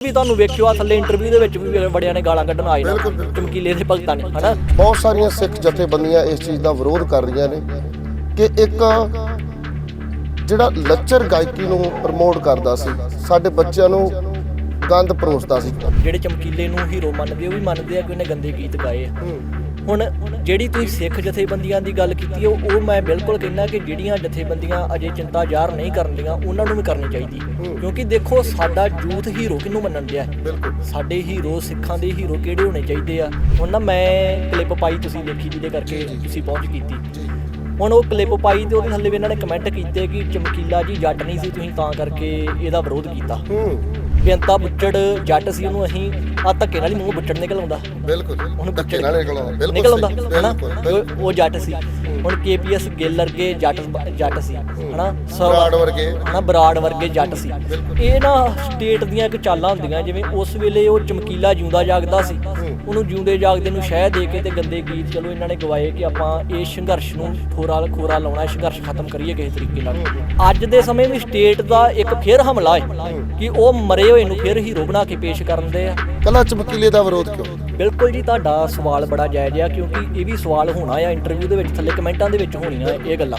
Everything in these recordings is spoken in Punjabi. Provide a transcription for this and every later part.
ਵੀ ਤੁਹਾਨੂੰ ਵੇਖਿਓ ਆ ਥੱਲੇ ਇੰਟਰਵਿਊ ਦੇ ਵਿੱਚ ਵੀ ਬੜਿਆਂ ਨੇ ਗਾਲਾਂ ਕੱਢਣ ਆਏ ਨੇ। ਚਮਕੀਲੇ ਦੇ ਭਗਤਾਂ ਨੇ ਹਨਾ? ਬਹੁਤ ਸਾਰੀਆਂ ਸਿੱਖ ਜਥੇਬੰਦੀਆਂ ਇਸ ਚੀਜ਼ ਦਾ ਵਿਰੋਧ ਕਰ ਰਹੀਆਂ ਨੇ ਕਿ ਇੱਕ ਜਿਹੜਾ ਲੱਚਰ ਗਾਇਕੀ ਨੂੰ ਪ੍ਰਮੋਟ ਕਰਦਾ ਸੀ ਸਾਡੇ ਬੱਚਿਆਂ ਨੂੰ ਗੰਦ ਪਰੋਸਦਾ ਸੀ। ਜਿਹੜੇ ਚਮਕੀਲੇ ਨੂੰ ਹੀਰੋ ਮੰਨਦੇ ਉਹ ਵੀ ਮੰਨਦੇ ਆ ਕਿ ਉਹਨੇ ਗੰਦੇ ਗੀਤ ਗਾਏ ਆ। ਹੁਣ ਜਿਹੜੀ ਤੁਸੀਂ ਸਿੱਖ ਜਥੇਬੰਦੀਆਂ ਦੀ ਗੱਲ ਕੀਤੀ ਉਹ ਉਹ ਮੈਂ ਬਿਲਕੁਲ ਕਹਿੰਦਾ ਕਿ ਜਿਹੜੀਆਂ ਜਥੇਬੰਦੀਆਂ ਅਜੇ ਚਿੰਤਾ ਜ਼ਾਹਰ ਨਹੀਂ ਕਰਨ ਦੀਆਂ ਉਹਨਾਂ ਨੂੰ ਵੀ ਕਰਨੀ ਚਾਹੀਦੀ ਹੈ। ਕਿਉਂਕਿ ਦੇਖੋ ਸਾਡਾ ਯੂਥ ਹੀਰੋ ਕਿਹਨੂੰ ਮੰਨਣ ਦਿਆ ਹੈ? ਸਾਡੇ ਹੀਰੋ ਸਿੱਖਾਂ ਦੇ ਹੀਰੋ ਕਿਹੜੇ ਹੋਣੇ ਚਾਹੀਦੇ ਆ? ਹੁਣ ਨਾ ਮੈਂ ਕਲਿੱਪ ਪਾਈ ਤੁਸੀਂ ਦੇਖੀ ਜਿਹਦੇ ਕਰਕੇ ਤੁਸੀਂ ਪਹੁੰਚ ਕੀਤੀ। ਹੁਣ ਉਹ ਕਲਿੱਪ ਪਾਈ ਤੇ ਉਹਦੇ ਥੱਲੇ ਵੀ ਇਹਨਾਂ ਨੇ ਕਮੈਂਟ ਕੀਤੇ ਕਿ ਚਮਕੀਲਾ ਜੀ ਜੱਟ ਨਹੀਂ ਸੀ ਤੁਸੀਂ ਤਾਂ ਕਰਕੇ ਇਹਦਾ ਵਿਰੋਧ ਕੀਤਾ। ਹੂੰ। ਬੇਅੰਤਾ ਬੁੱਚੜ ਜੱਟ ਸੀ ਉਹਨੂੰ ਅਸੀਂ ਆ ਧੱਕੇ ਨਾਲ ਹੀ ਮੂੰਹ ਬੁੱਚੜ ਨਿਕਲ ਆਉਂਦਾ। ਬਿਲਕੁਲ ਉਹਨੂੰ ਧੱਕੇ ਨਾਲ ਨਿਕਲ ਆਉਂਦਾ ਬਿਲਕੁਲ ਨਿਕਲ ਆਉਂਦਾ ਹਨਾ? ਉਹ- ਉਹ ਜੱਟ ਸੀ। ਹੁਣ ਕੇਪੀਐਸ ਗਿੱਲ ਵਰਗੇ ਜੱਟ ਜੱਟ ਸੀ ਹਨਾ? ਬਰਾੜ ਵਰਗੇ। ਹਨਾ? ਬਰਾੜ ਵਰਗੇ ਜੱਟ ਸੀ। ਇਹ ਨਾ ਸਟੇਟ ਦੀਆਂ ਇੱਕ ਚਾਲਾਂ ਹੁੰਦੀਆਂ ਜਿਵੇਂ ਉਸ ਵੇਲੇ ਉਹ ਚਮਕੀਲਾ ਜਿਉਂਦਾ ਜਾਗਦਾ ਸੀ। ਉਹਨੂੰ ਜਿਉਂਦੇ ਜਾਗਦੇ ਨੂੰ ਸ਼ਹਿ ਦੇ ਕੇ ਤੇ ਗੰਦੇ ਗੀਤ ਚਲੋ ਇਹਨਾਂ ਨੇ ਗਵਾਏ ਕਿ ਆਪਾਂ ਇਹ ਸੰਘਰਸ਼ ਨੂੰ ਥੋੜਾ ਖੋਰਾ ਲਾਉਣਾ ਹੈ ਸੰਘਰਸ਼ ਖਤਮ ਕਰੀਏ ਕਿਸੇ ਤਰੀਕੇ ਨਾਲ। ਅੱਜ ਦੇ ਸਮੇਂ ਵੀ ਸਟੇਟ ਦਾ ਇੱਕ ਫੇਰ ਹਮਲਾ ਹੈ ਕਿ ਉਹ ਮਰੇ ਹੋਏ ਨੂੰ ਫੇਰ ਹੀਰੋ ਬਣਾ ਕੇ ਪੇਸ਼ ਕਰਨ ਦੇ ਆ। ਕੱਲਾ ਚਮਕੀਲੇ ਦਾ ਵਿਰੋਧ ਕਿਉਂ? ਬਿਲਕੁਲ ਜੀ ਤੁਹਾਡਾ ਸਵਾਲ ਬੜਾ ਜਾਇਜ਼ ਆ ਕਿਉਂਕਿ ਇਹ ਵੀ ਸਵਾਲ ਹੋਣਾ ਆ ਇੰਟਰਵਿਊ ਦੇ ਵਿੱਚ ਥੱਲੇ ਕਮੈਂਟਾਂ ਦੇ ਵਿੱਚ ਹੋਣੀਆਂ ਇਹ ਗੱਲਾਂ।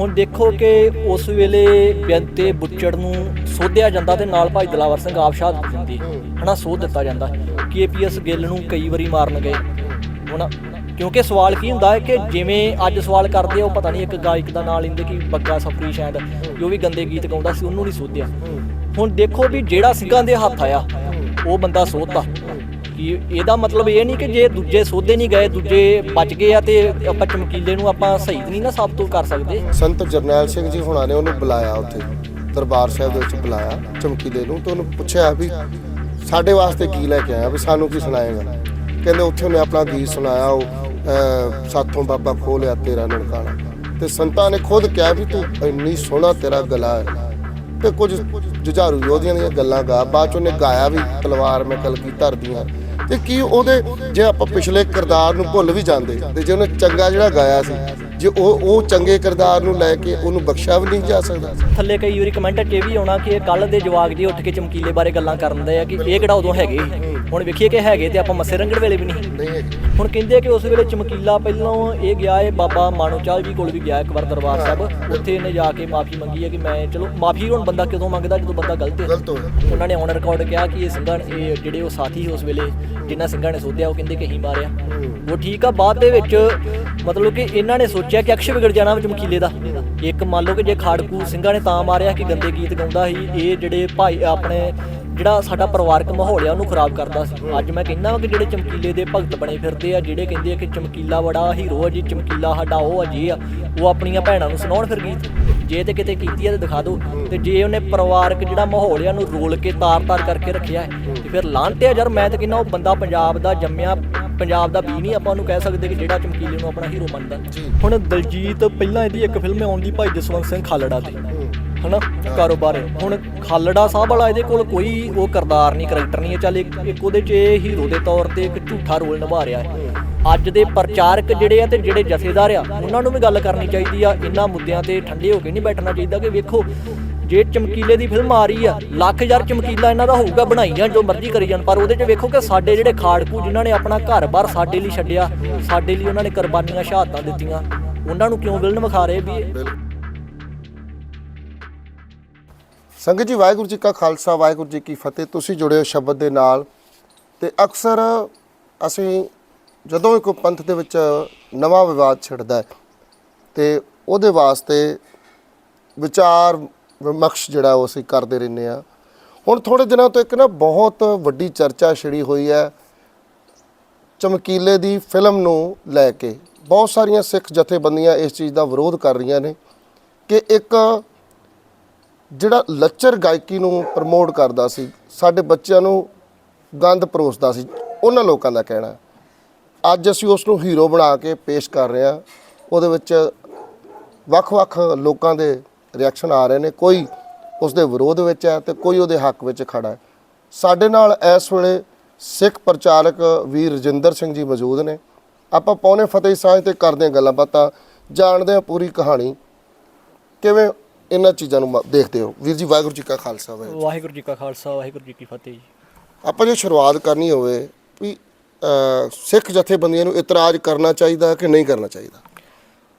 ਹੁਣ ਦੇਖੋ ਕਿ ਉਸ ਵੇਲੇ ਬੇਅੰਤੇ ਬੁੱਚੜ ਨੂੰ ਸੋਧਿਆ ਜਾਂਦਾ ਤੇ ਨਾਲ ਭਾਈ ਦਲਾਵਰ ਸਿੰਘ ਆਪ ਸ਼ਹਾਦਤ ਦਿੰਦੀ, ਹਨਾ, ਸੋਧ ਦਿੱਤਾ ਜਾਂਦਾ ਕੇਪੀਐਸ ਗਿੱਲ ਨੂੰ ਕਈ ਵਾਰੀ ਮਾਰਨ ਗਏ। ਹੁਣ ਕਿਉਂਕਿ ਸਵਾਲ ਕੀ ਹੁੰਦਾ ਹੈ ਕਿ ਜਿਵੇਂ ਅੱਜ ਸਵਾਲ ਕਰਦੇ ਉਹ ਪਤਾ ਨਹੀਂ ਇੱਕ ਗਾਇਕ ਦਾ ਨਾਂ ਲੈਂਦੇ ਕਿ ਬੱਗਾ ਸਫਰੀ ਸ਼ਾਇਦ, ਜੋ ਵੀ ਗੰਦੇ ਗੀਤ ਗਾਉਂਦਾ ਸੀ ਉਹਨੂੰ ਨਹੀਂ ਸੋਧਿਆ। ਹੁਣ ਦੇਖੋ ਵੀ ਜਿਹੜਾ ਸਿੰਘਾਂ ਦੇ ਹੱਥ ਆਇਆ, ਉਹ ਬੰਦਾ ਸੋਧਦਾ ਕਿ ਇਹਦਾ ਮਤਲਬ ਇਹ ਨਹੀਂ ਕਿ ਜੇ ਦੂਜੇ ਸੋਧੇ ਨਹੀਂ ਗਏ, ਦੂਜੇ ਬਚ ਗਏ ਆ ਤੇ ਆਪਾਂ ਚਮਕੀਲੇ ਨੂੰ ਆਪਾਂ ਸਹੀ ਨਹੀਂ ਨਾ ਸਾਬਤ ਕਰ ਸਕਦੇ। ਸੰਤ ਜਰਨੈਲ ਸਿੰਘ ਜੀ ਹੁਣਾਂ ਨੇ ਉਹਨੂੰ ਬੁਲਾਇਆ ਉੱਥੇ, ਦਰਬਾਰ ਸਾਹਿਬ ਦੇ ਵਿੱਚ ਬੁਲਾਇਆ ਚਮਕੀਲੇ ਨੂੰ ਤੇ ਉਹਨੂੰ ਪੁੱਛਿਆ ਵੀ ਸਾਡੇ ਵਾਸਤੇ ਕੀ ਲੈ ਕੇ ਆਇਆ, ਵੀ ਸਾਨੂੰ ਕੀ ਸੁਣਾਏਗਾ? ਕਹਿੰਦੇ ਉੱਥੇ ਉਹਨੇ ਆਪਣਾ ਗੀਤ ਸੁਣਾਇਆ, ਉਹ ਸਾਥੋਂ ਬਾਬਾ ਖੋਲਿਆ ਤੇਰਾ ਨਨਕਾਣਾ। ਤੇ ਸੰਤਾਂ ਨੇ ਖੁਦ ਕਿਹਾ ਵੀ ਤੂੰ ਇੰਨੀ ਸੋਹਣਾ ਤੇਰਾ ਗਲਾ ਹੈ। ਤੇ ਕੁਝ ਜੁਝਾਰੂ ਯੋਧਿਆਂ ਦੀਆਂ ਗੱਲਾਂ ਗਾ, ਬਾਅਦ ਚ ਉਹਨੇ ਗਾਇਆ ਵੀ ਤਲਵਾਰ ਮੈਂ ਕਲਗੀ ਧਰਦੀਆਂ ਤੇ ਕੀ ਉਹਦੇ ਜੇ ਆਪਾਂ ਪਿਛਲੇ ਕਿਰਦਾਰ ਨੂੰ ਭੁੱਲ ਵੀ ਜਾਂਦੇ ਤੇ ਜੇ ਉਹਨੇ ਚੰਗਾ ਜਿਹੜਾ ਗਾਇਆ ਸੀ, ਜੇ ਉਹ ਉਹ ਚੰਗੇ ਕਿਰਦਾਰ ਨੂੰ ਲੈ ਕੇ ਉਹਨੂੰ ਬਖਸ਼ਿਆ ਵੀ ਨਹੀਂ ਜਾ ਸਕਦਾ ਥੱਲੇ ਕਈ ਵਾਰੀ ਕਮੈਂਟ 'ਚ ਇਹ ਵੀ ਆਉਣਾ ਕਿ ਇਹ ਕੱਲ ਦੇ ਜਵਾਕ ਜੀ ਉੱਠ ਕੇ ਚਮਕੀਲੇ ਬਾਰੇ ਗੱਲਾਂ ਕਰਨ ਦੇ ਆ ਕਿ ਇਹ ਕਿਹੜਾ ਉਦੋਂ ਹੈਗੇ ਸੀ। ਹੁਣ ਵੇਖੀਏ ਕਿ ਹੈਗੇ ਤੇ ਆਪਾਂ ਮੱਸੇ ਰੰਗੜ ਵੇਲੇ ਵੀ ਨਹੀਂ। ਨਹੀਂ ਹੈਗੀ। ਹੁਣ ਕਹਿੰਦੇ ਆ ਕਿ ਉਸ ਵੇਲੇ ਚਮਕੀਲਾ ਪਹਿਲਾਂ ਇਹ ਗਿਆ ਏ ਬਾਬਾ ਮਾਨੋਚਾਲ ਜੀ ਕੋਲ ਵੀ ਗਿਆ ਇੱਕ ਵਾਰ ਦਰਬਾਰ ਸਾਹਿਬ। ਉੱਥੇ ਇਹਨੇ ਜਾ ਕੇ ਮਾਫੀ ਮੰਗੀ ਹੈ ਕਿ ਮੈਂ ਚਲੋ ਮਾਫੀ ਹੁਣ ਬੰਦਾ ਕਦੋਂ ਮੰਗਦਾ ਜਦੋਂ ਬੰਦਾ ਗਲਤ ਹੈ ਗਲਤ ਹੋਇਆ ਉਹਨਾਂ ਨੇ ਔਨ ਰਿਕਾਰਡ ਕਿਹਾ ਕਿ ਇਹ ਸਿੰਘਾਂ ਇਹ ਜਿਹੜੇ ਉਹ ਸਾਥੀ ਸੀ ਉਸ ਵੇਲੇ ਜਿਨ੍ਹਾਂ ਸਿੰਘਾਂ ਨੇ ਸੋਧਿਆ ਉਹ ਕਹਿੰਦੇ ਕਿ ਅਸੀਂ ਮਾਰਿਆ। ਉਹ ਠੀਕ ਆ ਬਾਅਦ ਦੇ ਵਿੱਚ ਮਤਲਬ ਕਿ ਇਹਨਾਂ ਨੇ ਸੋਚਿਆ ਕਿ ਅਕਸ਼ ਵਿਗੜ ਜਾਣਾ ਚਮਕੀਲੇ ਦਾ। ਇੱਕ ਮੰਨ ਲਓ ਕਿ ਜੇ ਖਾੜਕੂ ਸਿੰਘਾਂ ਨੇ ਤਾਂ ਮਾਰਿਆ ਕਿ ਗੰਦੇ ਗੀਤ ਗਾਉਂਦਾ ਸੀ ਇਹ ਜਿਹੜੇ ਭਾਈ ਆਪਣੇ ਜਿਹੜਾ ਸਾਡਾ ਪਰਿਵਾਰਕ ਮਾਹੌਲ ਆ ਉਹਨੂੰ ਖਰਾਬ ਕਰਦਾ ਸੀ। ਅੱਜ ਮੈਂ ਕਹਿੰਦਾ ਕਿ ਜਿਹੜੇ ਚਮਕੀਲੇ ਦੇ ਭਗਤ ਬਣੇ ਫਿਰਦੇ ਆ ਜਿਹੜੇ ਕਹਿੰਦੇ ਆ ਕਿ ਚਮਕੀਲਾ ਬੜਾ ਹੀਰੋ ਆ ਜੀ ਚਮਕੀਲਾ ਸਾਡਾ ਉਹ ਆ ਜੀ ਆ ਉਹ ਆਪਣੀਆਂ ਭੈਣਾਂ ਨੂੰ ਸੁਣਾਉਣ ਫਿਰ ਗੀਤ ਜੇ ਤੇ ਕਿਤੇ ਕੀਤੀ ਆ ਤੇ ਦਿਖਾ ਦਿਓ ਤੇ ਜੇ ਉਹਨੇ ਪਰਿਵਾਰਕ ਜਿਹੜਾ ਮਾਹੌਲ ਆ ਉਹਨੂੰ ਰੋਲ ਕੇ ਤਾਰ-ਤਾਰ ਕਰਕੇ ਰੱਖਿਆ ਹੈ ਤੇ ਫਿਰ ਲਾਂਟਿਆ ਯਾਰ ਮੈਂ ਤਾਂ ਕਹਿੰਦਾ ਉਹ ਬੰਦਾ ਪੰਜਾਬ ਦਾ ਜੰਮਿਆ ਪੰਜਾਬ ਦਾ ਵੀ ਨਹੀਂ ਆਪਾਂ ਉਹਨੂੰ ਕਹਿ ਸਕਦੇ ਕਿ ਜਿਹੜਾ ਚਮਕੀਲੇ ਨੂੰ ਆਪਣਾ ਹੀਰੋ ਮੰਨਦਾ। ਹੁਣ ਦਲਜੀਤ ਪਹਿਲਾਂ ਇਹਦੀ ਇੱਕ ਫਿਲਮ ਆਉਂਦੀ ਭਾਈ ਜਸਵੰਤ ਸਿੰਘ ਖਾਲੜਾ ਤੇ ਹਨਾ, ਕਾਰੋਬਾਰ। ਹੈ। ਹੁਣ ਖਾਲੜਾ ਸਾਹਿਬ ਵਾਲਾ ਇਹਦੇ ਕੋਲ ਕੋਈ ਉਹ ਕਰਦਾਰ ਨਹੀਂ, ਕਰੈਕਟਰ ਨਹੀਂ ਹੈ। ਚੱਲ ਇੱਕ ਇੱਕ ਉਹਦੇ 'ਚ ਇਹ ਹੀਰੋ ਦੇ ਤੌਰ ਤੇ ਇੱਕ ਝੂਠਾ ਰੋਲ ਨਿਭਾ ਰਿਹਾ ਹੈ। ਅੱਜ ਦੇ ਪ੍ਰਚਾਰਕ ਜਿਹੜੇ ਆ ਤੇ ਜਿਹੜੇ ਜਥੇਦਾਰ ਆ, ਉਹਨਾਂ ਨੂੰ ਵੀ ਗੱਲ ਕਰਨੀ ਚਾਹੀਦੀ ਆ। ਇਹਨਾਂ ਮੁੱਦਿਆਂ ਤੇ ਠੰਡੇ ਹੋ ਕੇ ਨਹੀਂ ਬੈਠਣਾ ਚਾਹੀਦਾ ਕਿ ਵੇਖੋ, ਜੇ ਚਮਕੀਲੇ ਦੀ ਫਿਲਮ ਆ ਰਹੀ ਆ, ਲੱਖ ਹਜ਼ਾਰ ਚਮਕੀਲਾ ਇਹਨਾਂ ਦਾ ਹੋਊਗਾ ਬਣਾਈ ਜਾਣ ਜੋ ਮਰਜ਼ੀ ਕਰੀ ਜਾਣ, ਪਰ ਉਹਦੇ 'ਚ ਵੇਖੋ ਕਿ ਸਾਡੇ ਜਿਹੜੇ ਖਾੜਕੂ ਜਿਨ੍ਹਾਂ ਨੇ ਆਪਣਾ ਘਰ-ਬਾਰ ਸਾਡੇ ਲਈ ਛੱਡਿਆ, ਸਾਡੇ ਲਈ ਉਹਨਾਂ ਨੇ ਕੁਰਬਾਨੀਆਂ ਸ਼ਹਾਦਤਾਂ ਦਿੱਤੀਆਂ, ਉਹਨਾਂ ਨੂੰ ਕਿਉਂ ਵਿਲਨ ਵਿਖਾ ਰਹੇ ਵੀ ਇਹ? ਸੰਗਤ ਜੀ, ਵਾਹਿਗੁਰੂ ਜੀ ਕਾ ਖਾਲਸਾ, ਵਾਹਿਗੁਰੂ ਜੀ ਕੀ ਫਤਿਹ। ਤੁਸੀਂ ਜੁੜੇ ਹੋ ਸ਼ਬਦ ਦੇ ਨਾਲ। ਤੇ ਅਕਸਰ ਅਸੀਂ ਜਦੋਂ ਇੱਕ ਪੰਥ ਦੇ ਵਿੱਚ ਨਵਾਂ ਵਿਵਾਦ ਛਿੜਦਾ ਹੈ, ਤੇ ਉਹਦੇ ਵਾਸਤੇ ਵਿਚਾਰ ਵਿਮਰਸ਼ ਜਿਹੜਾ ਉਹ ਅਸੀਂ ਕਰਦੇ ਰਹਿੰਦੇ ਆ ਹੁਣ ਥੋੜੇ ਦਿਨਾਂ ਤੋਂ ਇੱਕ ਨਾ ਬਹੁਤ ਵੱਡੀ ਚਰਚਾ ਛਿੜੀ ਹੋਈ ਹੈ, ਚਮਕੀਲੇ ਦੀ ਫਿਲਮ ਨੂੰ ਲੈ ਕੇ। ਬਹੁਤ ਸਾਰੀਆਂ ਸਿੱਖ ਜਥੇਬੰਦੀਆਂ ਇਸ ਚੀਜ਼ ਦਾ ਵਿਰੋਧ ਕਰ ਰਹੀਆਂ ਨੇ ਕਿ ਇੱਕ ਜਿਹੜਾ ਲੱਚਰ ਗਾਇਕੀ ਨੂੰ ਪ੍ਰਮੋਟ ਕਰਦਾ ਸੀ, ਸਾਡੇ ਬੱਚਿਆਂ ਨੂੰ ਗੰਦ ਪਰੋਸਦਾ ਸੀ, ਉਹਨਾਂ ਲੋਕਾਂ ਦਾ ਕਹਿਣਾ ਅੱਜ ਅਸੀਂ ਉਸ ਨੂੰ ਹੀਰੋ ਬਣਾ ਕੇ ਪੇਸ਼ ਕਰ ਰਹੇ ਹਾਂ। ਉਹਦੇ ਵਿੱਚ ਵੱਖ-ਵੱਖ ਲੋਕਾਂ ਦੇ ਰਿਐਕਸ਼ਨ ਆ ਰਹੇ ਨੇ। ਕੋਈ ਉਸ ਦੇ ਵਿਰੋਧ ਵਿੱਚ ਹੈ ਤੇ ਕੋਈ ਉਹਦੇ ਹੱਕ ਵਿੱਚ ਖੜਾ ਹੈ। ਸਾਡੇ ਨਾਲ ਇਸ ਵੇਲੇ ਸਿੱਖ ਪ੍ਰਚਾਰਕ ਵੀਰ ਰਜਿੰਦਰ ਸਿੰਘ ਜੀ ਮੌਜੂਦ ਨੇ। ਆਪਾਂ ਪੌਣੇ ਫਤਿਹ ਸਾਂਝ ਤੇ ਕਰਦੇ ਹਾਂ ਗੱਲਾਂ ਬਾਤਾਂ। ਜਾਣਦੇ ਹਾਂ ਪੂਰੀ ਕਹਾਣੀ। ਕਿਵੇਂ ਇਹਨਾਂ ਚੀਜ਼ਾਂ ਨੂੰ ਮ- ਦੇਖਦੇ ਹੋ। ਵੀਰ ਜੀ ਵਾਹਿਗੁਰੂ ਜੀ ਕਾ ਖਾਲਸਾ ਵਾਹਿਗੁਰੂ ਵਾਹਿਗੁਰੂ ਜੀ ਕਾ ਖਾਲਸਾ ਵਾਹਿਗੁਰੂ ਜੀ ਕੀ ਫਤਿਹ ਜੀ। ਆਪਾਂ ਜੇ ਸ਼ੁਰੂਆਤ ਕਰਨੀ ਹੋਵੇ ਵੀ ਸਿੱਖ ਜਥੇਬੰਦੀਆਂ ਨੂੰ ਇਤਰਾਜ਼ ਕਰਨਾ ਚਾਹੀਦਾ ਕਿ ਨਹੀਂ ਕਰਨਾ ਚਾਹੀਦਾ?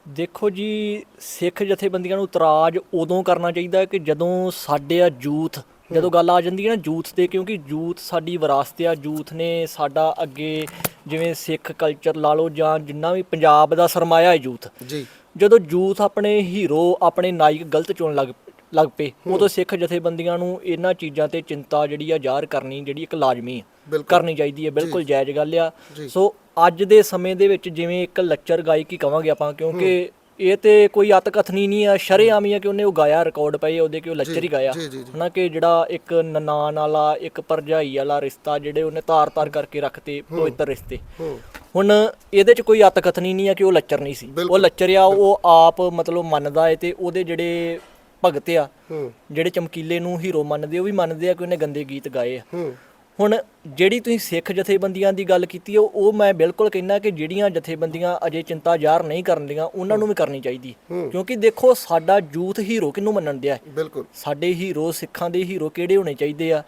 ਦੇਖੋ ਜੀ ਸਿੱਖ ਜਥੇਬੰਦੀਆਂ ਨੂੰ ਇਤਰਾਜ਼ ਉਦੋਂ ਕਰਨਾ ਚਾਹੀਦਾ ਹੈ ਕਿ ਜਦੋਂ ਸਾਡੇ ਆ ਯੂਥ ਜਦੋਂ ਗੱਲ ਆ ਜਾਂਦੀ ਹੈ ਨਾ ਯੂਥ ਤੇ ਕਿਉਂਕਿ ਯੂਥ ਸਾਡੀ ਵਿਰਾਸਤ ਆ ਯੂਥ ਨੇ ਸਾਡਾ ਅੱਗੇ ਜਿਵੇਂ ਸਿੱਖ ਕਲਚਰ ਲਾ ਲਓ ਜਾਂ ਜਿੰਨਾ ਵੀ ਪੰਜਾਬ ਦਾ ਸਰਮਾਇਆ ਹੈ ਯੂਥ ਜੀ। ਜਦੋਂ ਯੂਥ ਆਪਣੇ ਹੀਰੋ ਆਪਣੇ ਨਾਇਕ ਗਲਤ ਚੁਣਨ ਲੱਗ ਲੱਗ ਪਏ ਉਦੋਂ ਸਿੱਖ ਜਥੇਬੰਦੀਆਂ ਨੂੰ ਇਹਨਾਂ ਚੀਜ਼ਾਂ ਤੇ ਚਿੰਤਾ ਜਿਹੜੀ ਆ ਜ਼ਾਹਰ ਕਰਨੀ ਜਿਹੜੀ ਇੱਕ ਲਾਜ਼ਮੀ। ਕਰਨੀ ਚਾਹੀਦੀ ਹੈ ਬਿਲਕੁਲ ਜਾਇਜ਼ ਗੱਲ ਆ। ਸੋ ਅੱਜ ਦੇ ਸਮੇਂ ਦੇ ਵਿੱਚ ਜਿਵੇਂ ਇੱਕ ਲੱਚਰ ਗਾਇਕੀ ਕਵਾਂਗੇ ਆਪਾਂ ਕਿਉਂਕਿ ਇਹ ਤੇ ਕੋਈ ਅਤ ਕਥਨੀ ਨਹੀਂ ਆ ਸ਼ਰੇਆਮ ਹੀ ਆ ਕਿ ਉਹਨੇ ਉਹ ਗਾਇਆ ਰਿਕਾਰਡ ਪਏ ਉਹਦੇ ਕਿ ਉਹ ਲੱਚਰ ਹੀ ਗਾਇਆ। ਹਨਾ ਕਿ ਜਿਹੜਾ ਇੱਕ ਨਨਾਨ ਵਾਲਾ ਇੱਕ ਭਰਜਾਈ ਵਾਲਾ ਰਿਸ਼ਤਾ ਜਿਹੜੇ ਉਹਨੇ ਤਾਰ-ਤਾਰ ਕਰਕੇ ਰੱਖਤੇ ਪਵਿੱਤਰ ਰਿਸ਼ਤੇ। ਹੁਣ ਇਹਦੇ ਚ ਕੋਈ ਅਤ ਕਥਨੀ ਨਹੀਂ ਆ ਕਿ ਉਹ ਲੱਚਰ ਨਹੀਂ ਸੀ। ਉਹ। ਲੱਚਰ ਆ ਉਹ ਆਪ ਮਤਲਬ ਮੰਨਦਾ ਏ ਤੇ ਉਹਦੇ ਜਿਹੜੇ ਭਗਤ ਆ ਜਿਹੜੇ ਚਮਕੀਲੇ ਨੂੰ ਹੀਰੋ ਮੰਨਦੇ ਉਹ ਵੀ ਮੰਨਦੇ ਆ ਕਿ ਉਹਨੇ ਗੰਦੇ ਗੀਤ ਗਾਏ ਆ। ਹੁਣ ਜਿਹੜੀ ਤੁਸੀਂ ਸਿੱਖ ਜਥੇਬੰਦੀਆਂ ਦੀ ਗੱਲ ਕੀਤੀ ਉਹ ਉਹ ਮੈਂ ਬਿਲਕੁਲ ਕਹਿੰਦਾ ਕਿ ਜਿਹੜੀਆਂ ਜਥੇਬੰਦੀਆਂ ਅਜੇ ਚਿੰਤਾ ਜ਼ਾਹਰ ਨਹੀਂ ਕਰਨ ਦੀਆਂ ਉਹਨਾਂ ਨੂੰ ਵੀ ਕਰਨੀ ਚਾਹੀਦੀ। ਕਿਉਂਕਿ ਦੇਖੋ ਸਾਡਾ ਯੂਥ ਹੀਰੋ ਕਿਹਨੂੰ ਮੰਨਣ ਦਿਆ? ਬਿਲਕੁਲ। ਸਾਡੇ ਹੀਰੋ ਸਿੱਖਾਂ ਦੇ ਹੀਰੋ ਕਿਹੜੇ ਹੋਣੇ ਚਾਹੀਦੇ ਆ?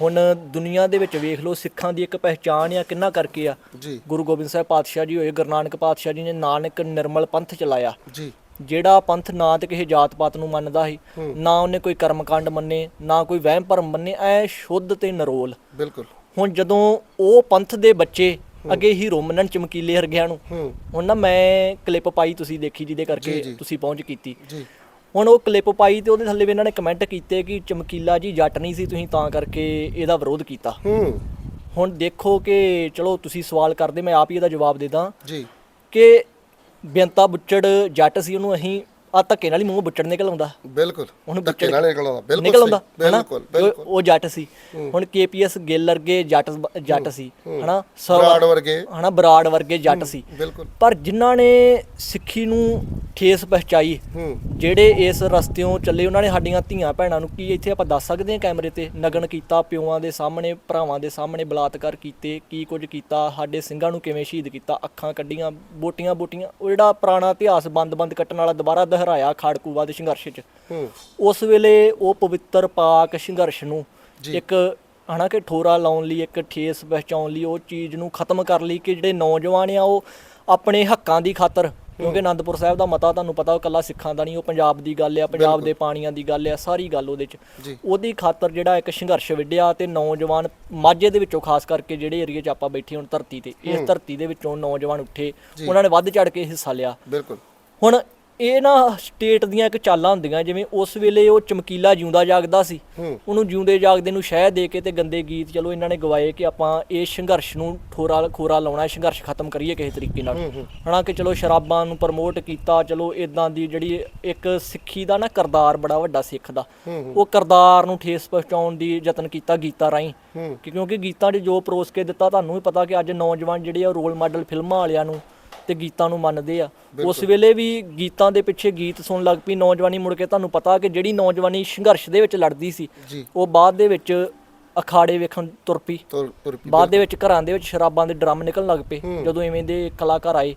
ਹੁਣ ਦੁਨੀਆ ਦੇ ਵਿੱਚ ਵੇਖ ਲਓ ਸਿੱਖਾਂ ਦੀ ਇੱਕ ਪਹਿਚਾਣ ਆ ਕਿੰਨਾ ਕਰਕੇ ਆ। ਜੀ। ਗੁਰੂ ਗੋਬਿੰਦ ਸਾਹਿਬ ਪਾਤਸ਼ਾਹ ਜੀ ਹੋਏ ਗੁਰੂ ਨਾਨਕ ਪਾਤਸ਼ਾਹ ਜੀ ਨੇ ਨਾਨਕ ਨਿਰਮਲ ਪੰਥ ਚਲਾਇਆ। ਜੀ। ਜਿਹੜਾ ਪੰਥ ਨਾ ਤੇ ਕਿਸੇ ਜਾਤ ਪਾਤ ਨੂੰ ਮੰਨਦਾ ਸੀ ਨਾ ਉਹਨੇ ਕੋਈ ਕਰਮਕਾਂਡ ਮੰਨੇ ਨਾ ਕੋਈ ਵਹਿਮ ਭਰਮ ਮੰਨੇ ਐ ਸ਼ੁੱਧ ਤੇ ਨਰੋਲ। ਬਿਲਕੁਲ। ਹੁਣ ਜਦੋਂ ਉਹ ਪੰਥ ਦੇ ਬੱਚੇ ਅੱਗੇ ਹੀਰੋ ਮੰਨਣ ਚਮਕੀਲੇ ਹਰਗਿਆਂ ਨੂੰ ਹੂੰ। ਹੁਣ ਨਾ ਮੈਂ ਕਲਿੱਪ ਪਾਈ ਤੁਸੀਂ ਦੇਖੀ ਜਿਹਦੇ ਕਰਕੇ। ਤੁਸੀਂ ਪਹੁੰਚ ਕੀਤੀ। ਜੀ। ਹੁਣ ਉਹ ਕਲਿੱਪ ਪਾਈ ਤੇ ਉਹਦੇ ਥੱਲੇ ਵੀ ਇਹਨਾਂ ਨੇ ਕਮੈਂਟ ਕੀਤੇ ਕਿ ਚਮਕੀਲਾ ਜੀ ਜੱਟ ਨਹੀਂ ਸੀ ਤੁਸੀਂ ਤਾਂ ਕਰਕੇ ਇਹਦਾ ਵਿਰੋਧ ਕੀਤਾ। ਹੂੰ। ਹੁਣ ਦੇਖੋ ਕਿ ਚਲੋ ਤੁਸੀਂ ਸਵਾਲ ਕਰਦੇ ਮੈਂ ਆਪ ਹੀ ਇਹਦਾ ਜਵਾਬ ਦੇ ਦਾਂ ਜੀ। ਕਿ ਬੇਅੰਤਾ ਬੁੱਚੜ ਜੱਟ ਸੀ ਉਹਨੂੰ ਅਸੀਂ ਆ ਧੱਕੇ ਨਾਲ ਹੀ ਮੂੰਹ ਬੁੱਚੜ ਨਿਕਲ ਆਉਂਦਾ। ਬਿਲਕਲ ਉਹਨੂੰ ਧੱਕੇ ਨਾਲ ਨਿਕਲ ਆਉਂਦਾ। ਬਿਲਕੁਲ ਨਿਕਲ ਆਉਂਦਾ? ਬਿਲਕੁਲ ਉਹ- ਜੱਟ ਸੀ। ਹੁਣ ਕੇਪੀਐਸ ਗਿੱਲ ਵਰਗੇ ਜੱਟ ਜੱਟ ਸੀ ਹਨਾ? ਬਰਾੜ ਵਰਗੇ। ਹਨਾ ਬਰਾੜ ਵਰਗੇ ਜੱਟ ਸੀ। ਬਿਲਕੁਲ। ਪਰ ਜਿਨ੍ਹਾਂ ਨੇ ਸਿੱਖੀ ਨੂੰ ਠੇਸ ਪਹੁੰਚਾਈ ਜਿਹੜੇ ਇਸ ਰਸਤਿਓਂ ਚੱਲੇ ਉਹਨਾਂ ਨੇ ਸਾਡੀਆਂ ਧੀਆਂ ਭੈਣਾਂ ਨੂੰ ਕੀ ਇੱਥੇ ਆਪਾਂ ਦੱਸ ਸਕਦੇ ਹਾਂ ਕੈਮਰੇ ਤੇ? ਨਗਨ ਕੀਤਾ ਪਿਓਾਂ ਦੇ ਸਾਹਮਣੇ ਭਰਾਵਾਂ ਦੇ ਸਾਹਮਣੇ ਬਲਾਤਕਾਰ ਕੀਤੇ ਕੀ ਕੁਝ ਕੀਤਾ ਸਾਡੇ ਸਿੰਘਾਂ ਨੂੰ ਕਿਵੇਂ ਸ਼ਹੀਦ ਕੀਤਾ ਅੱਖਾਂ ਕੱਢੀਆਂ ਬੋਟੀਆਂ ਬੋਟੀਆਂ ਉਹ ਜਿਹੜਾ ਪੁਰਾਣਾ ਇਤਿਹਾਸ ਬੰਦ-ਬੰਦ ਕੱਟਣ ਵਾਲਾ ਦੁਬਾਰਾ ਦੁਹਰਾਇਆ ਖਾੜਕੂਵਾਦ ਸੰਘਰਸ਼ 'ਚ ਉਸ ਵੇਲੇ ਉਹ ਪਵਿੱਤਰ ਪਾਕ ਸੰਘਰਸ਼ ਨੂੰ ਇੱਕ ਹਨਾ ਕਿ ਠੋਰਾ ਲਾਉਣ ਲਈ ਇੱਕ ਠੇਸ ਪਹੁੰਚਾਉਣ ਲਈ ਉਹ ਚੀਜ਼ ਨੂੰ ਖਤਮ ਕਰ ਲਈ ਕਿ ਜਿਹੜੇ ਨੌਜਵਾਨ ਆ ਉਹ ਆਪਣੇ ਹੱਕਾਂ ਦੀ ਖਾਤਰ ਕਿਉਂਕਿ ਆਨੰਦਪੁਰ ਸਾਹਿਬ ਦਾ ਮਤਾ ਤੁਹਾਨੂੰ ਪਤਾ ਉਹ ਕੱਲਾ ਸਿੱਖਾਂ ਦਾ ਨਹੀਂ ਉਹ ਪੰਜਾਬ ਦੀ ਗੱਲ ਆ ਪੰਜਾਬ ਦੇ ਪਾਣੀਆਂ ਦੀ ਗੱਲ ਆ ਸਾਰੀ ਗੱਲ ਉਹਦੇ ਚ। ਉਹਦੀ ਖਾਤਰ ਜਿਹੜਾ ਇੱਕ ਸੰਘਰਸ਼ ਵਿੱਢਿਆ ਤੇ ਨੌਜਵਾਨ ਮਾਝੇ ਦੇ ਵਿੱਚੋਂ ਖਾਸ ਕਰਕੇ ਜਿਹੜੇ ਏਰੀਏ 'ਚ ਆਪਾਂ ਬੈਠੇ ਹੁਣ ਧਰਤੀ ਤੇ ਇਸ ਧਰਤੀ ਦੇ ਵਿੱਚੋਂ ਨੌਜਵਾਨ ਉੱਠੇ ਉਹਨਾਂ ਨੇ ਵੱਧ ਚੜ ਕੇ ਹਿੱਸਾ ਲਿਆ। ਬਿਲਕੁਲ। ਹੁਣ ਇਹ ਨਾ ਸਟੇਟ ਦੀਆਂ ਇੱਕ ਚਾਲਾਂ ਹੁੰਦੀਆਂ ਜਿਵੇਂ ਉਸ ਵੇਲੇ ਉਹ ਚਮਕੀਲਾ ਜਿਉਂਦਾ ਜਾਗਦਾ ਸੀ। ਉਹਨੂੰ ਜਿਉਂਦੇ ਜਾਗਦੇ ਨੂੰ ਸ਼ਹਿ ਦੇ ਕੇ ਤੇ ਗੰਦੇ ਗੀਤ ਚਲੋ ਇਹਨਾਂ ਨੇ ਗਵਾਏ ਕਿ ਆਪਾਂ ਇਹ ਸੰਘਰਸ਼ ਨੂੰ ਠੋਰਾ ਖੋਰਾ ਲਾਉਣਾ ਹੈ, ਸੰਘਰਸ਼ ਖਤਮ ਕਰੀਏ ਕਿਸੇ ਤਰੀਕੇ ਨਾਲ। ਹਨਾ ਕਿ ਚਲੋ ਸ਼ਰਾਬਾਂ ਨੂੰ ਪ੍ਰਮੋਟ ਕੀਤਾ ਚਲੋ ਇਦਾਂ ਦੀ ਜਿਹੜੀ ਇੱਕ ਸਿੱਖੀ ਦਾ ਨਾ ਕਰਦਾਰ ਬੜਾ ਵੱਡਾ ਸਿੱਖ ਦਾ ਉਹ ਕਰਦਾਰ ਨੂੰ ਠੇਸ ਪਹੁੰਚਾਉਣ ਦੀ ਯਤਨ ਕੀਤਾ ਗੀਤਾਂ ਕਿ ਕਿਉਂਕਿ ਗੀਤਾਂ 'ਚ ਜੋ ਪਰੋਸ ਕੇ ਦਿੱਤਾ ਤੁਹਾਨੂੰ ਵੀ ਪਤਾ ਕਿ ਅੱਜ ਨੌਜਵਾਨ ਜਿਹੜੇ ਆ ਰੋਲ ਮਾਡਲ ਫਿਲਮਾਂ ਵਾਲਿਆਂ ਨੂੰ ਤੇ ਗੀਤਾਂ ਨੂੰ ਮੰਨਦੇ ਆ। ਉਸ ਵੇਲੇ ਵੀ ਗੀਤਾਂ ਦੇ ਪਿੱਛੇ ਗੀਤ ਸੁਣਨ ਲੱਗ ਪਈ। ਨੌਜਵਾਨੀ ਮੁੜ ਕੇ ਤੁਹਾਨੂੰ ਪਤਾ ਕਿ ਜਿਹੜੀ ਨੌਜਵਾਨੀ ਸੰਘਰਸ਼ ਦੇ ਵਿੱਚ ਲੜਦੀ ਸੀ ਉਹ ਬਾਅਦ ਦੇ ਵਿੱਚ ਅਖਾੜੇ ਵੇਖਣ ਤੁਰ ਪਈ। ਬਾਅਦ ਦੇ ਵਿੱਚ ਘਰਾਂ ਦੇ ਵਿੱਚ ਸ਼ਰਾਬਾਂ ਦੇ ਡਰਮ ਨਿਕਲਣ ਲੱਗ ਪਏ ਜਦੋਂ ਐਵੇਂ ਦੇ ਕਲਾਕਾਰ ਆਏ।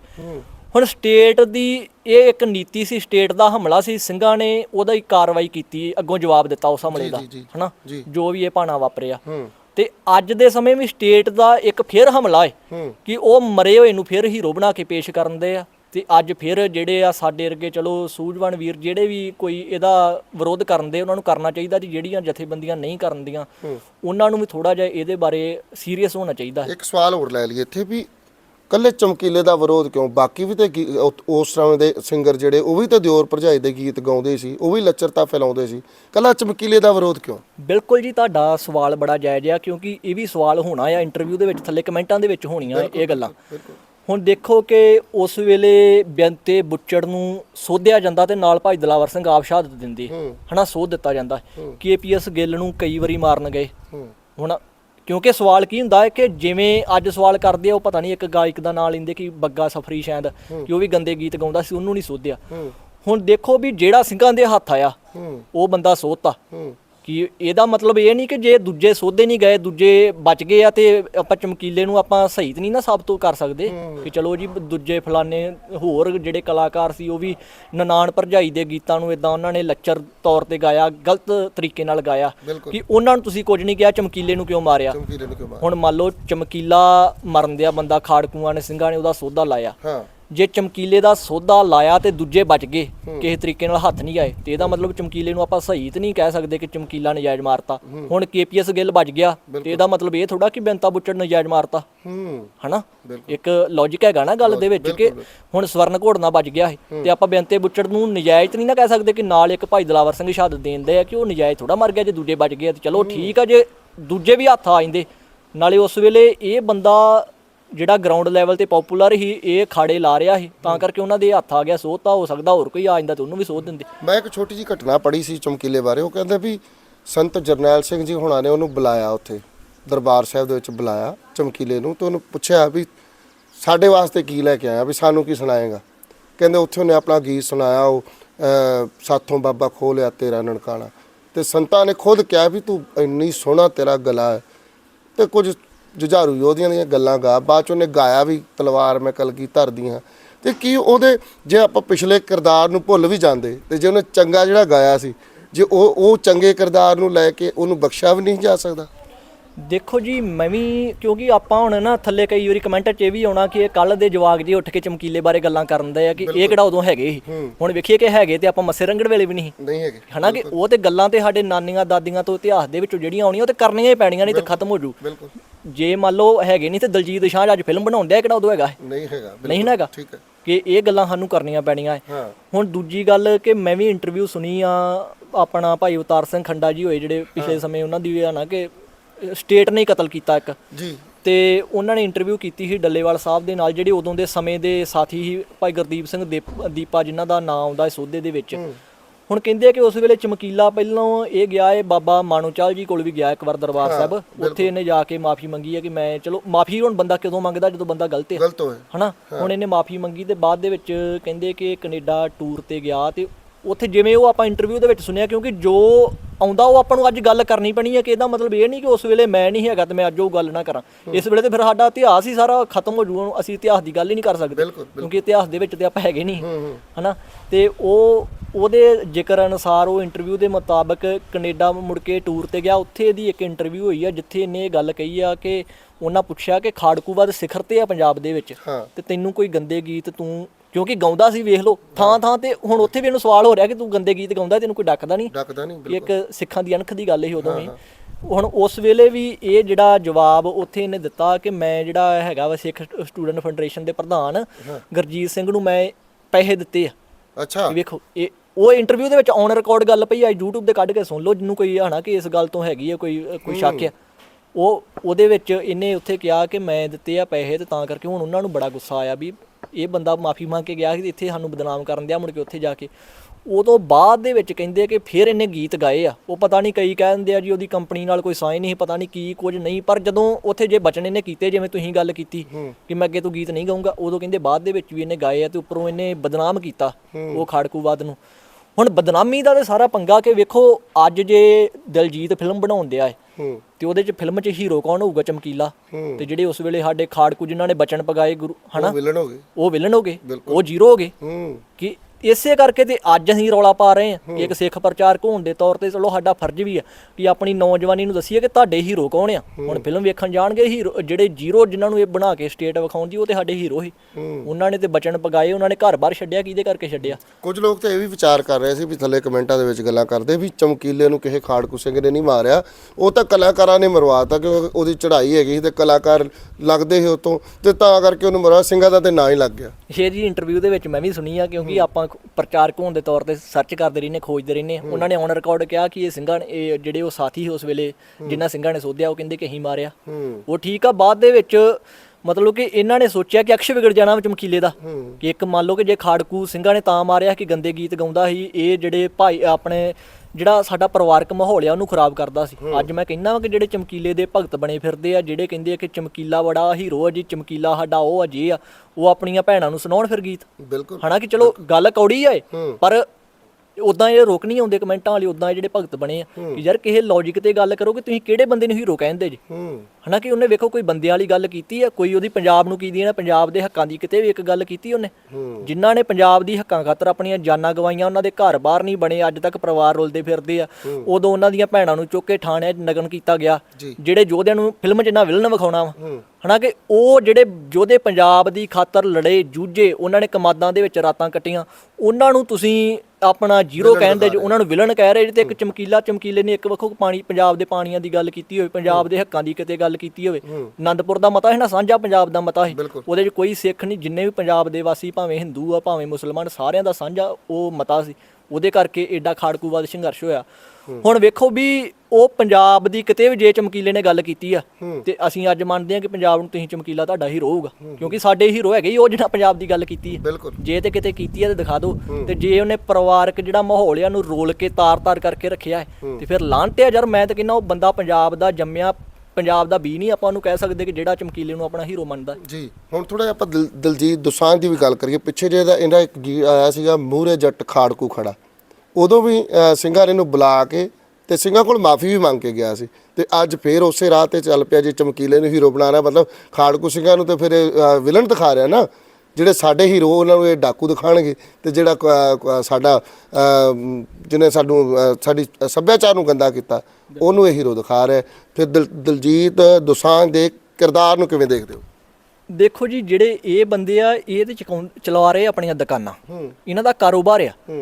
ਹੁਣ ਸਟੇਟ ਦੀ ਇਹ ਇੱਕ ਨੀਤੀ ਸੀ ਸਟੇਟ ਦਾ ਹਮਲਾ ਸੀ ਸਿੰਘਾਂ ਨੇ ਉਹਦਾ ਹੀ ਕਾਰਵਾਈ ਕੀਤੀ ਅੱਗੋਂ ਜਵਾਬ ਦਿੱਤਾ ਉਸ ਹਮਲੇ ਦਾ। ਹਨਾ? ਜੀ। ਵੀ ਇਹ ਭਾਣਾ ਵਾਪਰਿਆ। ਤੇ ਅੱਜ ਦੇ ਸਮੇਂ ਵੀ ਸਟੇਟ ਦਾ ਇੱਕ ਫਿਰ ਹਮਲਾ ਹੈ। ਕਿ ਉਹ ਮਰੇ ਹੋਏ ਨੂੰ ਫਿਰ ਹੀਰੋ ਬਣਾ ਕੇ ਪੇਸ਼ ਕਰਨ ਦੇ ਆ। ਤੇ ਅੱਜ ਫਿਰ ਜਿਹੜੇ ਆ ਸਾਡੇ ਵਰਗੇ ਚਲੋ ਸੂਝਵਾਨ ਵੀਰ ਜਿਹੜੇ ਵੀ ਕੋਈ ਇਹਦਾ ਵਿਰੋਧ ਕਰਨ ਦੇ ਉਹਨਾਂ ਨੂੰ ਕਰਨਾ ਚਾਹੀਦਾ ਜੀ ਜਿਹੜੀਆਂ ਜਥੇਬੰਦੀਆਂ ਨਹੀਂ ਕਰਨ ਦੀਆਂ ਉਹਨਾਂ ਨੂੰ ਵੀ ਥੋੜਾ ਜਿਹਾ ਇਹਦੇ ਬਾਰੇ ਸੀਰੀਅਸ ਹੋਣਾ ਚਾਹੀਦਾ ਇੱਕ ਸਵਾਲ ਹੋਰ ਲੈ ਲਈਏ ਇੱਥੇ ਵੀ ਕੱਲੇ ਚਮਕੀਲੇ ਦਾ ਵਿਰੋਧ ਕਿਉਂ? ਬਾਕੀ ਵੀ ਤੇ ਗੀ- ਉਸ ਤਰ੍ਹਾਂ ਦੇ ਸਿੰਗਰ ਜਿਹੜੇ ਉਹ ਵੀ ਤੇ ਦਿਓਰ ਭਰਜਾਈ ਦੇ ਗੀਤ ਗਾਉਂਦੇ ਸੀ ਉਹ ਵੀ ਲੱਚਰਤਾ ਫੈਲਾਉਂਦੇ ਸੀ। ਕੱਲਾ ਚਮਕੀਲੇ ਦਾ ਵਿਰੋਧ ਕਿਉਂ? ਬਿਲਕੁਲ ਜੀ ਤੁਹਾਡਾ ਸਵਾਲ ਬੜਾ ਜਾਇਜ਼ ਆ ਕਿਉਂਕਿ ਇਹ ਵੀ ਸਵਾਲ ਹੋਣਾ ਆ ਇੰਟਰਵਿਊ ਦੇ ਵਿੱਚ ਥੱਲੇ ਕਮੈਂਟਾਂ ਦੇ ਵਿੱਚ ਹੋਣੀਆਂ ਇਹ ਗੱਲਾਂ। ਹੁਣ ਦੇਖੋ ਕਿ ਉਸ ਵੇਲੇ ਬੇਅੰਤੇ ਬੁੱਚੜ ਨੂੰ ਸੋਧਿਆ ਜਾਂਦਾ ਤੇ ਨਾਲ ਭਾਈ ਦਲਾਵਰ ਸਿੰਘ ਆਪ ਸ਼ਹਾਦਤ ਦਿੰਦੇ। ਹਨਾ ਸੋਧ ਦਿੱਤਾ ਜਾਂਦਾ ਕੇਪੀਐਸ ਗਿੱਲ ਨੂੰ ਕਈ ਵਾਰੀ ਮਾਰਨ ਗਏ। ਹੁਣ ਕਿਉਂਕਿ ਸਵਾਲ ਕੀ ਹੁੰਦਾ ਹੈ ਕਿ ਜਿਵੇਂ ਅੱਜ ਸਵਾਲ ਕਰਦੇ ਆ ਉਹ ਪਤਾ ਨਹੀਂ ਇੱਕ ਗਾਇਕ ਦਾ ਨਾਂ ਲੈਂਦੇ ਕਿ ਬੱਗਾ ਸਫਰੀ ਸ਼ਾਇਦ ਕਿ ਉਹ ਵੀ ਗੰਦੇ ਗੀਤ ਗਾਉਂਦਾ ਸੀ ਉਹਨੂੰ ਨਹੀਂ ਸੋਧਿਆ। ਹੁਣ ਦੇਖੋ ਵੀ ਜਿਹੜਾ ਸਿੰਘਾਂ ਦੇ ਹੱਥ ਆਇਆ ਉਹ ਬੰਦਾ ਸੋਧਤਾ। ਕਿ ਇਹਦਾ ਮਤਲਬ ਇਹ ਨਹੀਂ ਕਿ ਜੇ ਦੂਜੇ ਸੋਧੇ ਨਹੀਂ ਗਏ ਦੂਜੇ ਬਚ ਗਏ ਆ ਤੇ ਆਪਾਂ ਚਮਕੀਲੇ ਨੂੰ ਆਪਾਂ ਸਹੀ ਤੇ ਨਹੀਂ ਨਾ ਸਾਬਤ ਕਰ ਸਕਦੇ ਕਿ ਚਲੋ ਜੀ ਦੂਜੇ ਫਲਾਣੇ ਹੋਰ ਜਿਹੜੇ ਕਲਾਕਾਰ ਸੀ ਉਹ ਵੀ ਨਨਾਣ ਭਰਜਾਈ ਦੇ ਗੀਤਾਂ ਨੂੰ ਇਦਾਂ ਉਹਨਾਂ ਨੇ ਲੱਚਰ ਤੌਰ ਤੇ ਗਾਇਆ ਗਲਤ ਤਰੀਕੇ ਨਾਲ ਗਾਇਆ। ਕਿ ਉਹਨਾਂ ਨੂੰ ਤੁਸੀਂ ਕੁਝ ਨਹੀਂ ਕਿਹਾ ਚਮਕੀਲੇ ਨੂੰ ਕਿਉਂ ਮਾਰਿਆ? ਹੁਣ ਮੰਨ ਲਓ ਚਮਕੀਲਾ ਮਰਨ ਦਿਆ ਬੰਦਾ ਖਾੜਕੂਆਂ ਨੇ ਸਿੰਘਾਂ ਨੇ ਉਹਦਾ ਸੋਧਾ ਲਾਇਆ। ਹਾਂ। ਜੇ ਚਮਕੀਲੇ ਦਾ ਸੋਧਾ ਲਾਇਆ ਤੇ ਦੂਜੇ ਬਚ ਗਏ ਕਿਸੇ ਤਰੀਕੇ ਨਾਲ ਹੱਥ ਨਹੀਂ ਆਏ। ਤੇ ਇਹਦਾ ਮਤਲਬ ਚਮਕੀਲੇ ਨੂੰ ਆਪਾਂ ਸਹੀ ਤੇ ਨਹੀਂ ਕਹਿ ਸਕਦੇ ਕਿ ਚਮਕੀਲਾ ਨਜਾਇਜ਼ ਮਾਰਤਾ। ਹੁਣ ਕੇਪੀਐਸ ਗਿੱਲ ਬਚ ਗਿਆ ਤੇ ਇਹਦਾ ਮਤਲਬ ਇਹ ਥੋੜਾ ਕਿ ਬੈਂਤਾ ਬੁੱਚੜ ਨਜਾਇਜ਼ ਮਾਰਤਾ। ਹਨਾ? ਇੱਕ ਲੌਜੀਕ ਹੈਗਾ ਨਾ ਗੱਲ ਦੇ ਵਿੱਚ ਕਿ ਹੁਣ ਸਵਰਨ ਘੋੜਨਾ ਬਚ ਗਿਆ ਹੈ। ਤੇ ਆਪਾਂ ਬੈਂਤੇ ਬੁੱਚੜ ਨੂੰ ਨਜਾਇਜ਼ ਨਹੀਂ ਨਾ ਕਹਿ ਸਕਦੇ ਕਿ ਨਾਲ ਇੱਕ ਭਾਈ ਦਲਾਵਰ ਸਿੰਘ ਸ਼ਹਾਦਤ ਦੇਂਦੇ ਆ ਕਿ ਉਹ ਨਜਾਇਜ਼ ਥੋੜਾ ਮਰ ਗਿਆ ਜੇ ਦੂਜੇ ਬਚ ਗਏ ਤੇ ਚਲੋ ਠੀਕ ਆ ਜੇ ਦੂਜੇ ਵੀ ਹੱਥ ਆ ਜਾਂਦੇ। ਨਾਲੇ ਉਸ ਵੇਲੇ ਇਹ ਬੰਦਾ ਜਿਹੜਾ ਗਰਾਊਂਡ ਲੈਵਲ ਤੇ ਪਪੂਲਰ ਹੀ ਇਹ ਖਾੜੇ ਲਾ ਰਿਹਾ ਸੀ। ਤਾਂ ਕਰਕੇ ਉਹਨਾਂ ਦੇ ਹੱਥ ਆ ਗਿਆ ਸੋਧ ਤਾਂ ਹੋ ਸਕਦਾ ਹੋਰ ਕੋਈ ਆ ਜਾਂਦਾ ਤੇ ਉਹਨੂੰ ਵੀ ਸੋਧ ਦਿੰਦੇ। ਮੈਂ ਇੱਕ ਛੋਟੀ ਜੀ ਘਟਨਾ ਪੜ੍ਹੀ ਸੀ ਚਮਕੀਲੇ ਬਾਰੇ। ਉਹ ਕਹਿੰਦੇ ਵੀ ਸੰਤ ਜਰਨੈਲ ਸਿੰਘ ਜੀ ਹੁਣਾਂ ਨੇ ਉਹਨੂੰ ਬੁਲਾਇਆ ਉੱਥੇ, ਦਰਬਾਰ ਸਾਹਿਬ ਦੇ ਵਿੱਚ ਬੁਲਾਇਆ ਚਮਕੀਲੇ ਨੂੰ ਤੇ ਉਹਨੂੰ ਪੁੱਛਿਆ ਵੀ ਸਾਡੇ ਵਾਸਤੇ ਕੀ ਲੈ ਕੇ ਆਇਆ, ਵੀ ਸਾਨੂੰ ਕੀ ਸੁਣਾਏਗਾ? ਕਹਿੰਦੇ ਉੱਥੇ ਉਹਨੇ ਆਪਣਾ ਗੀਤ ਸੁਣਾਇਆ, ਉਹ ਸਾਥੋਂ ਬਾਬਾ ਖੋ ਲਿਆ ਤੇਰਾ ਨਨਕਾਣਾ। ਤੇ ਸੰਤਾਂ ਨੇ ਖੁਦ ਕਿਹਾ ਵੀ ਤੂੰ ਇੰਨੀ ਸੋਹਣਾ ਤੇਰਾ ਗਲਾ ਹੈ ਤੇ ਕੁਝ ਜੁਝਾਰੂ ਯੋਧਿਆਂ ਦੀਆਂ ਗੱਲਾਂ ਗਾ। ਬਾਅਦ ਚ ਉਹਨੇ ਗਾਇਆ ਵੀ, ਤਲਵਾਰ ਮੈਂ ਕਲਗੀ ਧਰਦੀਆਂ ਤੇ ਕੀ ਉਹਦੇ, ਜੇ ਆਪਾਂ ਪਿਛਲੇ ਕਿਰਦਾਰ ਨੂੰ ਭੁੱਲ ਵੀ ਜਾਂਦੇ, ਤੇ ਜੇ ਉਹਨੇ ਚੰਗਾ ਜਿਹੜਾ ਗਾਇਆ ਸੀ, ਜੇ ਉਹ ਉਹ ਚੰਗੇ ਕਿਰਦਾਰ ਨੂੰ ਲੈ ਕੇ ਉਹਨੂੰ ਬਖਸ਼ਿਆ ਵੀ ਨਹੀਂ ਜਾ ਸਕਦਾ। ਦੇਖੋ ਜੀ ਮੈਂ ਵੀ ਕਿਉਂਕਿ ਆਪਾਂ ਹੁਣ ਨਾ ਥੱਲੇ ਕਈ ਵਾਰੀ ਕਮੈਂਟ 'ਚ ਇਹ ਵੀ ਆਉਣਾ ਕਿ ਇਹ ਕੱਲ ਦੇ ਜਵਾਗ ਜੀ ਉੱਠ ਕੇ ਚਮਕੀਲੇ ਬਾਰੇ ਗੱਲਾਂ ਕਰਨ ਦੇ ਆ ਕਿ ਇਹ ਕਿਹੜਾ ਉਦੋਂ ਹੈਗੇ ਸੀ। ਹੁਣ ਵੇਖੀਏ ਕਿ ਹੈਗੇ ਤੇ ਆਪਾਂ ਮੱਸੇ ਰੰਗੜ ਵੇਲੇ ਵੀ ਨਹੀਂ। ਨਹੀਂ ਹੈਗੇ। ਹਨਾ ਕਿ ਉਹ ਤੇ ਗੱਲਾਂ ਤੇ ਸਾਡੇ ਨਾਨੀਆਂ ਦਾਦੀਆਂ ਤੋਂ ਇਤਿਹਾਸ ਦੇ ਵਿੱਚੋਂ ਜਿਹੜੀਆਂ ਆਉਣੀਆਂ ਉਹ ਤੇ ਕਰਨੀਆਂ ਹੀ ਪੈਣੀਆਂ ਨਹੀਂ ਤੇ ਖਤਮ ਹੋ ਜੂ। ਬਿਲਕੁਲ। ਜੇ ਮੰਨ ਲਓ ਹੈਗੇ ਨਹੀਂ ਤੇ ਦਲਜੀਤ ਸ਼ਾਹ ਅੱਜ ਫਿਲਮ ਬਣਾਉਂਦੇ ਆ ਕਿਹੜਾ ਉਦੋਂ ਹੈਗਾ? ਨਹੀਂ ਹੈਗਾ। ਨਹੀਂ ਨਾ ਹੈਗਾ? ਠੀਕ ਹੈ। ਕਿ ਇਹ ਗੱਲਾਂ ਸਾਨੂੰ ਕਰਨੀਆਂ ਪੈਣੀਆਂ ਹੈ। ਹੁਣ ਦੂਜੀ ਗੱਲ ਕਿ ਮੈਂ ਵੀ ਇੰਟਰਵਿਊ ਸੁਣੀ ਆ ਆਪਣਾ ਭਾਈ ਉਤਾਰ ਸਿੰਘ ਖੰਡਾ ਜੀ ਹੋਏ ਜਿਹੜੇ ਪਿਛਲੇ ਸਮੇਂ ਉਹਨਾਂ ਦੀ ਵੀ ਆ ਨਾ ਕਿ ਸਟੇਟ ਨੇ ਹੀ ਕਤਲ ਕੀਤਾ ਇੱਕ। ਜੀ। ਤੇ ਉਹਨਾਂ ਨੇ ਇੰਟਰਵਿਊ ਕੀਤੀ ਸੀ ਡੱਲੇਵਾਲ ਸਾਹਿਬ ਦੇ ਨਾਲ ਜਿਹੜੇ ਉਦੋਂ ਦੇ ਸਮੇਂ ਦੇ ਸਾਥੀ ਸੀ ਭਾਈ ਗੁਰਦੀਪ ਸਿੰਘ ਦੀਪ- ਜਿਨ੍ਹਾਂ ਦਾ ਨਾਮ ਆਉਂਦਾ ਹੈ ਸੋਧੇ ਦੇ ਵਿੱਚ। ਹੁਣ ਕਹਿੰਦੇ ਆ ਕਿ ਉਸ ਵੇਲੇ ਚਮਕੀਲਾ ਪਹਿਲਾਂ ਇਹ ਗਿਆ ਹੈ ਬਾਬਾ ਮਾਨੂਚਾਲ ਜੀ ਕੋਲ ਵੀ ਗਿਆ ਇੱਕ ਵਾਰ ਦਰਬਾਰ ਸਾਹਿਬ। ਉੱਥੇ ਇਹਨੇ ਜਾ ਕੇ ਮਾਫੀ ਮੰਗੀ ਹੈ ਕਿ ਮੈਂ ਚਲੋ ਮਾਫੀ ਹੁਣ ਬੰਦਾ ਕਦੋਂ ਮੰਗਦਾ ਜਦੋਂ ਬੰਦਾ ਗਲਤ ਹੈ ਗਲਤ ਹੋਇਆ ਹਨਾ? ਹੁਣ ਇਹਨੇ ਮਾਫੀ ਮੰਗੀ ਤੇ ਬਾਅਦ ਦੇ ਵਿੱਚ ਕਹਿੰਦੇ ਕਿ ਕੈਨੇਡਾ ਟੂਰ ਤੇ ਗਿਆ ਤੇ ਉੱਥੇ ਜਿਵੇਂ ਉਹ ਆਪਾਂ ਇੰਟਰਵਿਊ ਦੇ ਵਿੱਚ ਸੁਣਿਆ ਕਿਉਂਕਿ ਜੋ ਆਉਂਦਾ ਉਹ ਆਪਾਂ ਨੂੰ ਅੱਜ ਗੱਲ ਕਰਨੀ ਪੈਣੀ ਹੈ ਕਿ ਇਹਦਾ ਮਤਲਬ ਇਹ ਨਹੀਂ ਕਿ ਉਸ ਵੇਲੇ ਮੈਂ ਨਹੀਂ ਹੈਗਾ ਤੇ ਮੈਂ ਅੱਜ ਉਹ ਗੱਲ ਨਾ ਕਰਾਂ। ਇਸ ਵੇਲੇ ਤੇ ਫਿਰ ਸਾਡਾ ਇਤਿਹਾਸ ਹੀ ਸਾਰਾ ਖਤਮ ਹੋ ਜੂਗਾ ਅਸੀਂ ਇਤਿਹਾਸ ਦੀ ਗੱਲ ਹੀ ਨਹੀਂ ਕਰ ਸਕਦੇ। ਕਿਉਂਕਿ ਇਤਿਹਾਸ ਦੇ ਵਿੱਚ ਤੇ ਆਪਾਂ ਹੈਗੇ ਨਹੀਂ। ਹਨਾ? ਤੇ ਉਹ ਉਹਦੇ ਜ਼ਿਕਰ ਅਨੁਸਾਰ ਉਹ ਇੰਟਰਵਿਊ ਦੇ ਮੁਤਾਬਕ ਕੈਨੇਡਾ ਮੁੜ ਕੇ ਟੂਰ ਤੇ ਗਿਆ। ਉੱਥੇ ਇਹਦੀ ਇੱਕ ਇੰਟਰਵਿਊ ਹੋਈ ਆ ਜਿੱਥੇ ਇਹਨੇ ਇਹ ਗੱਲ ਕਹੀ ਆ ਕਿ ਉਹਨਾਂ ਪੁੱਛਿਆ ਕਿ ਖਾੜਕੂਵਾਦ ਸਿਖਰ ਤੇ ਆ ਪੰਜਾਬ ਦੇ ਵਿੱਚ। ਤੇ ਤੈਨੂੰ ਕੋਈ ਗੰਦੇ ਗੀਤ ਤੂੰ ਕਿਉਂਕਿ ਗਾਉਂਦਾ ਸੀ ਵੇਖ ਲਓ ਥਾਂ ਥਾਂ ਤੇ ਹੁਣ ਉੱਥੇ ਵੀ ਇਹਨੂੰ ਸਵਾਲ ਹੋ ਰਿਹਾ ਕਿ ਤੂੰ ਗੰਦੇ ਗੀਤ ਗਾਉਂਦਾ ਤੈਨੂੰ ਕੋਈ ਡੱਕਦਾ ਨਹੀਂ? ਡੱਕਦਾ ਨਹੀਂ ਇਹ ਇੱਕ ਸਿੱਖਾਂ ਦੀ ਅਣਖ ਦੀ ਗੱਲ ਸੀ ਉਦੋਂ ਵੀ। ਹੁਣ ਉਸ ਵੇਲੇ ਵੀ ਇਹ ਜਿਹੜਾ ਜਵਾਬ ਉੱਥੇ ਇਹਨੇ ਦਿੱਤਾ ਕਿ ਮੈਂ ਜਿਹੜਾ ਹੈਗਾ ਵਾ ਸਿੱਖ ਸਟੂਡੈਂਟ ਫੈਡਰੇਸ਼ਨ ਦੇ ਪ੍ਰਧਾਨ ਗੁਰਜੀਤ ਸਿੰਘ ਨੂੰ ਮੈਂ ਪੈਸੇ ਦਿੱਤੇ ਆ। ਅੱਛਾ। ਵੇਖੋ ਇਹ ਉਹ ਇੰਟਰਵਿਊ ਦੇ ਵਿੱਚ ਔਨ ਰਿਕਾਰਡ ਗੱਲ ਪਈ ਆ YouTube ਤੇ ਕੱਢ ਕੇ ਸੁਣ ਲਓ ਜਿਹਨੂੰ ਕੋਈ ਹਨਾ ਕਿ ਇਸ ਗੱਲ ਤੋਂ ਹੈਗੀ ਹੈ ਕੋਈ ਕੋਈ ਸ਼ੱਕ ਆ। ਉਹ ਉਹਦੇ ਵਿੱਚ ਇਹਨੇ ਉੱਥੇ ਕਿਹਾ ਕਿ ਮੈਂ ਦਿੱਤੇ ਆ ਪੈਸੇ ਤੇ ਤਾਂ ਕਰਕੇ ਹੁਣ ਉਹਨਾਂ ਨੂੰ ਬੜਾ ਗੁੱਸਾ ਆਇਆ ਵੀ ਇਹ ਬੰਦਾ ਮਾਫੀ ਮੰਗ ਕੇ ਗਿਆ ਤੇ ਇੱਥੇ ਸਾਨੂੰ ਬਦਨਾਮ ਕਰਨ ਦਿਆ ਮੁੜ ਕੇ ਉੱਥੇ ਜਾ ਕੇ। ਉਦੋਂ ਬਾਅਦ ਦੇ ਵਿੱਚ ਕਹਿੰਦੇ ਕਿ ਫਿਰ ਇਹਨੇ ਗੀਤ ਗਾਏ ਆ। ਉਹ ਪਤਾ ਨਹੀਂ ਕਈ ਕਹਿ ਦਿੰਦੇ ਆ ਜੀ ਉਹਦੀ ਕੰਪਨੀ ਨਾਲ ਕੋਈ ਸਾਈਨ ਨਹੀਂ ਪਤਾ ਨਹੀਂ ਕੀ ਕੁਝ ਨਹੀਂ। ਪਰ ਜਦੋਂ ਉੱਥੇ ਜੇ ਬਚਨ ਇਹਨੇ ਕੀਤੇ ਜਿਵੇਂ ਤੁਸੀਂ ਗੱਲ ਕੀਤੀ ਕਿ ਮੈਂ ਅੱਗੇ ਤੋਂ ਗੀਤ ਨਹੀਂ ਗਾਉਂਗਾ ਉਦੋਂ ਕਹਿੰਦੇ ਬਾਅਦ ਦੇ ਵਿੱਚ ਵੀ ਇਹਨੇ ਗਾਏ ਆ ਤੇ ਉੱਪਰੋਂ ਇਹਨੇ ਬਦਨਾਮ ਕੀਤਾ ਉਹ ਖਾੜਕੂਵਾਦ ਨੂੰ। ਹੁਣ ਬਦਨਾਮੀ ਦਾ ਤੇ ਸਾਰਾ ਪੰਗਾ ਕਿ ਵੇਖੋ ਅੱਜ ਜੇ ਦਿਲਜੀਤ ਫਿਲਮ ਹੈ ਹੂੰ। ਤੇ ਉਹਦੇ ਚ ਫਿਲਮ ਚ ਹੀਰੋ ਕੌਣ ਹੋਊਗਾ ਚਮਕੀਲਾ। ਤੇ ਜਿਹੜੇ ਉਸ ਵੇਲੇ ਸਾਡੇ ਖਾੜਕੂ ਜਿਨ੍ਹਾਂ ਨੇ ਬਚਨ ਪਗਾਏ ਗੁਰੂ ਹਨਾ? ਵਿਲਨ ਹੋ ਗਏ। ਉਹ ਵਿਲਨ ਹੋ ਗਏ। ਉਹ ਜ਼ੀਰੋ ਹੋ ਗਏ। ਕਿ ਇਸੇ ਕਰਕੇ ਤੇ ਅੱਜ ਅਸੀਂ ਰੌਲਾ ਪਾ ਰਹੇ ਹਾਂ ਇੱਕ ਸਿੱਖ ਪ੍ਰਚਾਰਕ ਹੋਣ ਦੇ ਤੌਰ ਤੇ ਚਲੋ ਸਾਡਾ ਫਰਜ਼ ਵੀ ਆ ਕਿ ਆਪਣੀ ਨੌਜਵਾਨੀ ਨੂੰ ਦਸੀਏ ਕਿ ਤੁਹਾਡੇ ਹੀਰੋ ਕੌਣ ਆ? ਹੁਣ ਫਿਲਮ ਵੇਖਣ ਜਾਣਗੇ ਹੀਰੋ ਜਿਹੜੇ ਜ਼ੀਰੋ ਜਿਨ੍ਹਾਂ ਨੂੰ ਇਹ ਬਣਾ ਕੇ ਸਟੇਟ ਵਿਖਾਉਂਦੀ ਉਹ ਤੇ ਸਾਡੇ ਹੀਰੋ ਸੀ ਉਹਨਾਂ ਨੇ ਤੇ ਬਚਨ ਪਗਾਏ ਉਹਨਾਂ ਨੇ ਘਰ-ਬਾਰ ਛੱਡਿਆ ਕਿਹਦੇ ਕਰਕੇ ਛੱਡਿਆ? ਕੁਝ ਲੋਕ ਤਾਂ ਇਹ ਵੀ ਵਿਚਾਰ ਕਰ ਰਹੇ ਸੀ ਵੀ ਥੱਲੇ ਕਮੈਂਟਾਂ ਦੇ ਵਿੱਚ ਗੱਲਾਂ ਕਰਦੇ ਵੀ ਚਮਕੀਲੇ ਨੂੰ ਕਿਸੇ ਖਾੜਕੂ ਸਿੰਘ ਨੇ ਨਹੀਂ ਮਾਰਿਆ। ਉਹ ਤਾਂ ਕਲਾਕਾਰਾਂ ਨੇ ਮਰਵਾਤਾ ਕਿ ਉਹ- ਉਹਦੀ ਚੜ੍ਹਾਈ ਹੈਗੀ ਤੇ ਕਲਾਕਾਰ ਲੱਗਦੇ ਸੀ ਉਤੋਂ ਤੇ ਤਾਂ ਕਰਕੇ ਉਹਨੂੰ ਮਰਵਾ ਸਿੰਘਾਂ ਦਾ ਤੇ ਨਾਂ ਹੀ ਲੱਗ ਗਿਆ। ਸ਼ੇਰ ਜੀ ਇੰਟਰਵਿਊ ਦੇ ਵਿੱਚ ਮੈਂ ਵੀ ਸੁਣੀ ਆ ਕਿਉਂਕਿ ਆਪਾਂ ਪ੍ਰਚਾਰਕ ਹੋਣ ਦੇ ਤੌਰ ਤੇ ਸਰਚ ਕਰਦੇ ਰਹਿੰਦੇ ਖੋਜਦੇ ਰਹਿੰਦੇ ਉਹਨਾਂ ਨੇ ਔਨ ਰਿਕਾਰਡ ਕਿਹਾ ਕਿ ਇਹ ਸਿੰਘਾਂ ਇਹ ਜਿਹੜੇ ਉਹ ਸਾਥੀ ਉਸ ਵੇਲੇ ਜਿਨ੍ਹਾਂ ਸਿੰਘਾਂ ਨੇ ਸੋਧਿਆ ਉਹ ਕਹਿੰਦੇ ਕਿ ਅਸੀਂ ਮਾਰਿਆ। ਹੂੰ। ਉਹ ਠੀਕ ਆ ਬਾਅਦ ਦੇ ਵਿੱਚ ਮਤਲਬ ਕਿ ਇਹਨਾਂ ਨੇ ਸੋਚਿਆ ਕਿ ਅਕਸ਼ ਵਿਗੜ ਜਾਣਾ ਚਮਕੀਲੇ ਦਾ। ਕਿ ਇੱਕ ਮੰਨ ਲਓ ਕਿ ਜੇ ਖਾੜਕੂ ਸਿੰਘਾਂ ਨੇ ਤਾਂ ਮਾਰਿਆ ਕਿ ਗੰਦੇ ਗੀਤ ਗਾਉਂਦਾ ਸੀ ਇਹ ਜਿਹੜੇ ਭਾਈ ਆਪਣੇ ਜਿਹੜਾ ਸਾਡਾ ਪਰਿਵਾਰਕ ਮਾਹੌਲ ਆ ਉਹਨੂੰ ਖਰਾਬ ਕਰਦਾ ਸੀ। ਅੱਜ ਮੈਂ ਕਹਿੰਦਾ ਵਾਂ ਕਿ ਜਿਹੜੇ ਚਮਕੀਲੇ ਦੇ ਭਗਤ ਬਣੇ ਫਿਰਦੇ ਆ ਜਿਹੜੇ ਕਹਿੰਦੇ ਆ ਕਿ ਚਮਕੀਲਾ ਬੜਾ ਹੀਰੋ ਆ ਜੀ ਚਮਕੀਲਾ ਸਾਡਾ ਉਹ ਆ ਜੇ ਆ ਉਹ ਆਪਣੀਆਂ ਭੈਣਾਂ ਨੂੰ ਸੁਣਾਉਣ ਫਿਰ ਗੀਤ। ਬਿਲਕੁਲ। ਹਨਾ ਕਿ ਚਲੋ ਗੱਲ ਕੌੜੀ ਆ। ਪਰ ਉਦਾਂ ਇਹ ਰੋਕ ਨਹੀਂ ਆਉਂਦੇ ਕਮੈਂਟਾਂ ਵਾਲੇ ਉਦਾਂ ਜਿਹੜੇ ਭਗਤ ਬਣੇ ਆ ਕਿ ਯਾਰ ਕਿਸੇ ਲੌਜੀਕ ਤੇ ਗੱਲ ਕਰੋ ਕਿ ਤੁਸੀਂ ਕਿਹੜੇ ਬੰਦੇ ਨੂੰ ਹੀਰੋ ਕਹਿੰਦੇ ਜੀ? ਹਨਾ ਕਿ ਉਹਨੇ ਵੇਖੋ ਕੋਈ ਬੰਦੇ ਵਾਲੀ ਗੱਲ ਕੀਤੀ ਆ ਕੋਈ ਉਹਦੀ ਪੰਜਾਬ ਨੂੰ ਕੀ ਦੀ ਨਾ ਪੰਜਾਬ ਦੇ ਹੱਕਾਂ ਦੀ ਕਿਤੇ ਵੀ ਇੱਕ ਗੱਲ ਕੀਤੀ ਉਹਨੇ। ਜਿਨ੍ਹਾਂ ਨੇ ਪੰਜਾਬ ਦੀ ਹੱਕਾਂ ਖਾਤਰ ਆਪਣੀਆਂ ਜਾਨਾਂ ਗਵਾਈਆਂ ਉਹਨਾਂ ਦੇ ਘਰ ਬਾਹਰ ਨਹੀਂ ਬਣੇ ਅੱਜ ਤੱਕ ਪਰਿਵਾਰ ਰੁਲਦੇ ਫਿਰਦੇ ਆ। ਉਦੋਂ ਉਹਨਾਂ ਦੀਆਂ ਭੈਣਾਂ ਨੂੰ ਚੁੱਕ ਕੇ ਥਾਣਿਆਂ 'ਚ ਨਗਨ ਕੀਤਾ ਗਿਆ। ਜਿਹੜੇ ਯੋਧਿਆਂ ਨੂੰ ਫਿਲਮ 'ਚ ਨਾ ਵਿਲਨ ਵਿਖਾਉਣਾ ਵਾ। ਹਨਾ ਕਿ ਉਹ ਜਿਹੜੇ ਯੋਧੇ ਪੰਜਾਬ ਦੀ ਖਾਤਰ ਲੜੇ ਜੂਝੇ ਉਹਨਾਂ ਨੇ ਕਮਾਦਾਂ ਦੇ ਵਿੱਚ ਰਾਤਾਂ ਕੱਟੀਆਂ। ਉਹਨਾਂ ਨੂੰ ਤੁਸੀਂ ਆਪਣਾ ਜ਼ੀਰੋ ਕਹਿੰਦੇ ਜੋ ਉਹਨਾਂ ਨੂੰ ਵਿਲਨ ਕਹਿ ਰਹੇ ਜੇ ਤੇ ਇੱਕ ਚਮਕੀਲਾ ਚਮਕੀਲੇ ਨੇ ਇੱਕ ਵੱਖੋ ਪਾਣੀ ਪੰਜਾਬ ਦੇ ਪਾਣੀਆਂ ਦੀ ਗੱਲ ਕੀਤੀ ਹੋਵੇ ਪੰਜਾਬ ਦੇ ਹੱਕਾਂ ਦੀ ਕਿਤੇ ਗੱਲ ਕੀਤੀ ਹੋਵੇ। ਆਨੰਦਪੁਰ ਦਾ ਮਤਾ ਹੈ ਨਾ ਸਾਂਝਾ ਪੰਜਾਬ ਦਾ ਮਤਾ ਹੈ। ਉਹਦੇ 'ਚ ਕੋਈ ਸਿੱਖ ਨਹੀਂ ਜਿੰਨੇ ਵੀ ਪੰਜਾਬ ਦੇ ਵਾਸੀ ਭਾਵੇਂ ਹਿੰਦੂ ਆ ਭਾਵੇਂ ਮੁਸਲਮਾਨ ਸਾਰਿਆਂ ਦਾ ਸਾਂਝਾ ਉਹ ਮਤਾ ਸੀ। ਉਹਦੇ ਕਰਕੇ ਐਡਾ ਖਾੜਕੂਵਾਦ ਸੰਘਰਸ਼ ਹੋਇਆ। ਹੁਣ ਵੇਖੋ ਵੀ ਉਹ ਪੰਜਾਬ ਦੀ ਕਿਤੇ ਵੀ ਜੇ ਚਮਕੀਲੇ ਨੇ ਗੱਲ ਕੀਤੀ ਆ ਤੇ ਅਸੀਂ ਅੱਜ ਮੰਨਦੇ ਹਾਂ ਕਿ ਪੰਜਾਬ ਨੂੰ ਤੁਸੀਂ ਚਮਕੀਲਾ ਤੁਹਾਡਾ ਹੀਰੋ ਹੋਊਗਾ ਕਿਉਂਕਿ ਸਾਡੇ ਹੀਰੋ ਹੈਗੇ ਹੀ ਉਹ ਜਿਹੜਾ ਪੰਜਾਬ ਦੀ ਗੱਲ ਕੀਤੀ ਹੈ ਜੇ ਤੇ ਕਿਤੇ ਕੀਤੀ ਹੈ ਤੇ ਦਿਖਾ ਦਿਓ। ਤੇ ਜੇ ਉਹਨੇ ਪਰਿਵਾਰਕ ਜਿਹੜਾ ਮਾਹੌਲ ਆ ਨੂੰ ਰੋਲ ਕੇ ਤਾਰ-ਤਾਰ ਕਰਕੇ ਰੱਖਿਆ ਹੈ ਤੇ ਫਿਰ ਲਾਂਟਿਆ ਯਾਰ ਮੈਂ ਤਾਂ ਕਹਿੰਦਾ ਉਹ ਬੰਦਾ ਪੰਜਾਬ ਦਾ ਜੰਮਿਆ ਪੰਜਾਬ ਦਾ ਬੀ ਨਹੀਂ ਆਪਾਂ ਉਹਨੂੰ ਕਹਿ ਸਕਦੇ ਕਿ ਜਿਹੜਾ ਚਮਕੀਲੇ ਨੂੰ ਆਪਣਾ ਹੀਰੋ ਮੰਨਦਾ ਜੀ ਹੁਣ ਥੋੜਾ ਜਿਹਾ ਆਪਾਂ ਦਿਲ- ਦਿਲਜੀਤ ਦੋਸਾਂਝ ਦੀ ਵੀ ਗੱਲ ਕਰੀਏ ਪਿੱਛੇ ਜੇ ਦਾ ਇਹਦਾ ਇੱਕ ਗੀਤ ਆਇਆ ਸੀਗਾ ਮੂਹਰੇ ਜੱਟ ਖਾੜਕੂ ਖੜਾ। ਉਦੋਂ ਵੀ ਅ, ਸਿੰਘਾਂ ਨੇ ਬੁਲਾ ਕੇ ਤੇ ਸਿੰਘਾਂ ਕੋਲ ਮਾਫੀ ਵੀ ਮੰਗ ਕੇ ਗਿਆ ਸੀ। ਤੇ ਅੱਜ ਫੇਰ ਉਸੇ ਰਾਹ ਤੇ ਚੱਲ ਪਿਆ ਜੀ ਚਮਕੀਲੇ ਨੂੰ ਹੀਰੋ ਬਣਾ ਰਿਹਾ ਮਤਲਬ ਖਾੜਕੂ ਸਿੰਘਾਂ ਨੂੰ ਤੇ ਫਿਰ ਵਿਲਨ ਦਿਖਾ ਰਿਹਾ ਨਾ ਜਿਹੜੇ ਸਾਡੇ ਹੀਰੋ ਉਹਨਾਂ ਨੂੰ ਇਹ ਡਾਕੂ ਦਿਖਾਣਗੇ ਤੇ ਜਿਹੜਾ ਸਾਡਾ ਜਿਹਨੇ ਸਾਨੂੰ ਸਾਡੀ ਸੱਭਿਆਚਾਰ ਨੂੰ ਗੰਦਾ ਕੀਤਾ ਉਹਨੂੰ ਇਹ ਹੀਰੋ ਦਿਖਾ ਰਿਹਾ। ਫਿਰ ਦਿਲ- ਦਿਲਜੀਤ ਦੋਸਾਂਝ ਦੇ ਕਿਰਦਾਰ ਨੂੰ ਕਿਵੇਂ ਦੇਖਦੇ ਹੋ? ਦੇਖੋ ਜੀ ਜਿਹੜੇ ਇਹ ਬੰਦੇ ਆ ਇਹ ਤੇ ਚਲਾ ਰਹੇ ਆਪਣੀਆਂ ਦੁਕਾਨਾਂ। ਇਹਨਾਂ ਦਾ ਕਾਰੋਬਾਰ ਆ।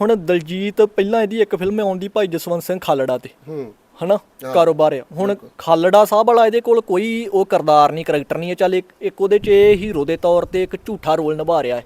ਹੁਣ ਦਲਜੀਤ ਪਹਿਲਾਂ ਇਹਦੀ ਇੱਕ ਫਿਲਮ ਆਉਂਦੀ ਭਾਈ ਜਸਵੰਤ ਸਿੰਘ ਖਾਲੜਾ ਤੇ। ਹੂੰ। ਹਨਾ? ਕਾਰੋਬਾਰ ਆ। ਹੁਣ ਖਾਲੜਾ ਸਾਹਿਬ ਵਾਲਾ ਇਹਦੇ ਕੋਲ ਕੋਈ ਉਹ ਕਰਦਾਰ ਨਹੀਂ ਕਰੈਕਟਰ ਨਹੀਂ ਹੈ। ਚੱਲ ਇੱਕ ਇੱਕ ਉਹਦੇ ਚ ਇਹ ਹੀਰੋ ਦੇ ਤੌਰ ਤੇ ਇੱਕ ਝੂਠਾ ਰੋਲ ਨਿਭਾ ਰਿਹਾ ਹੈ।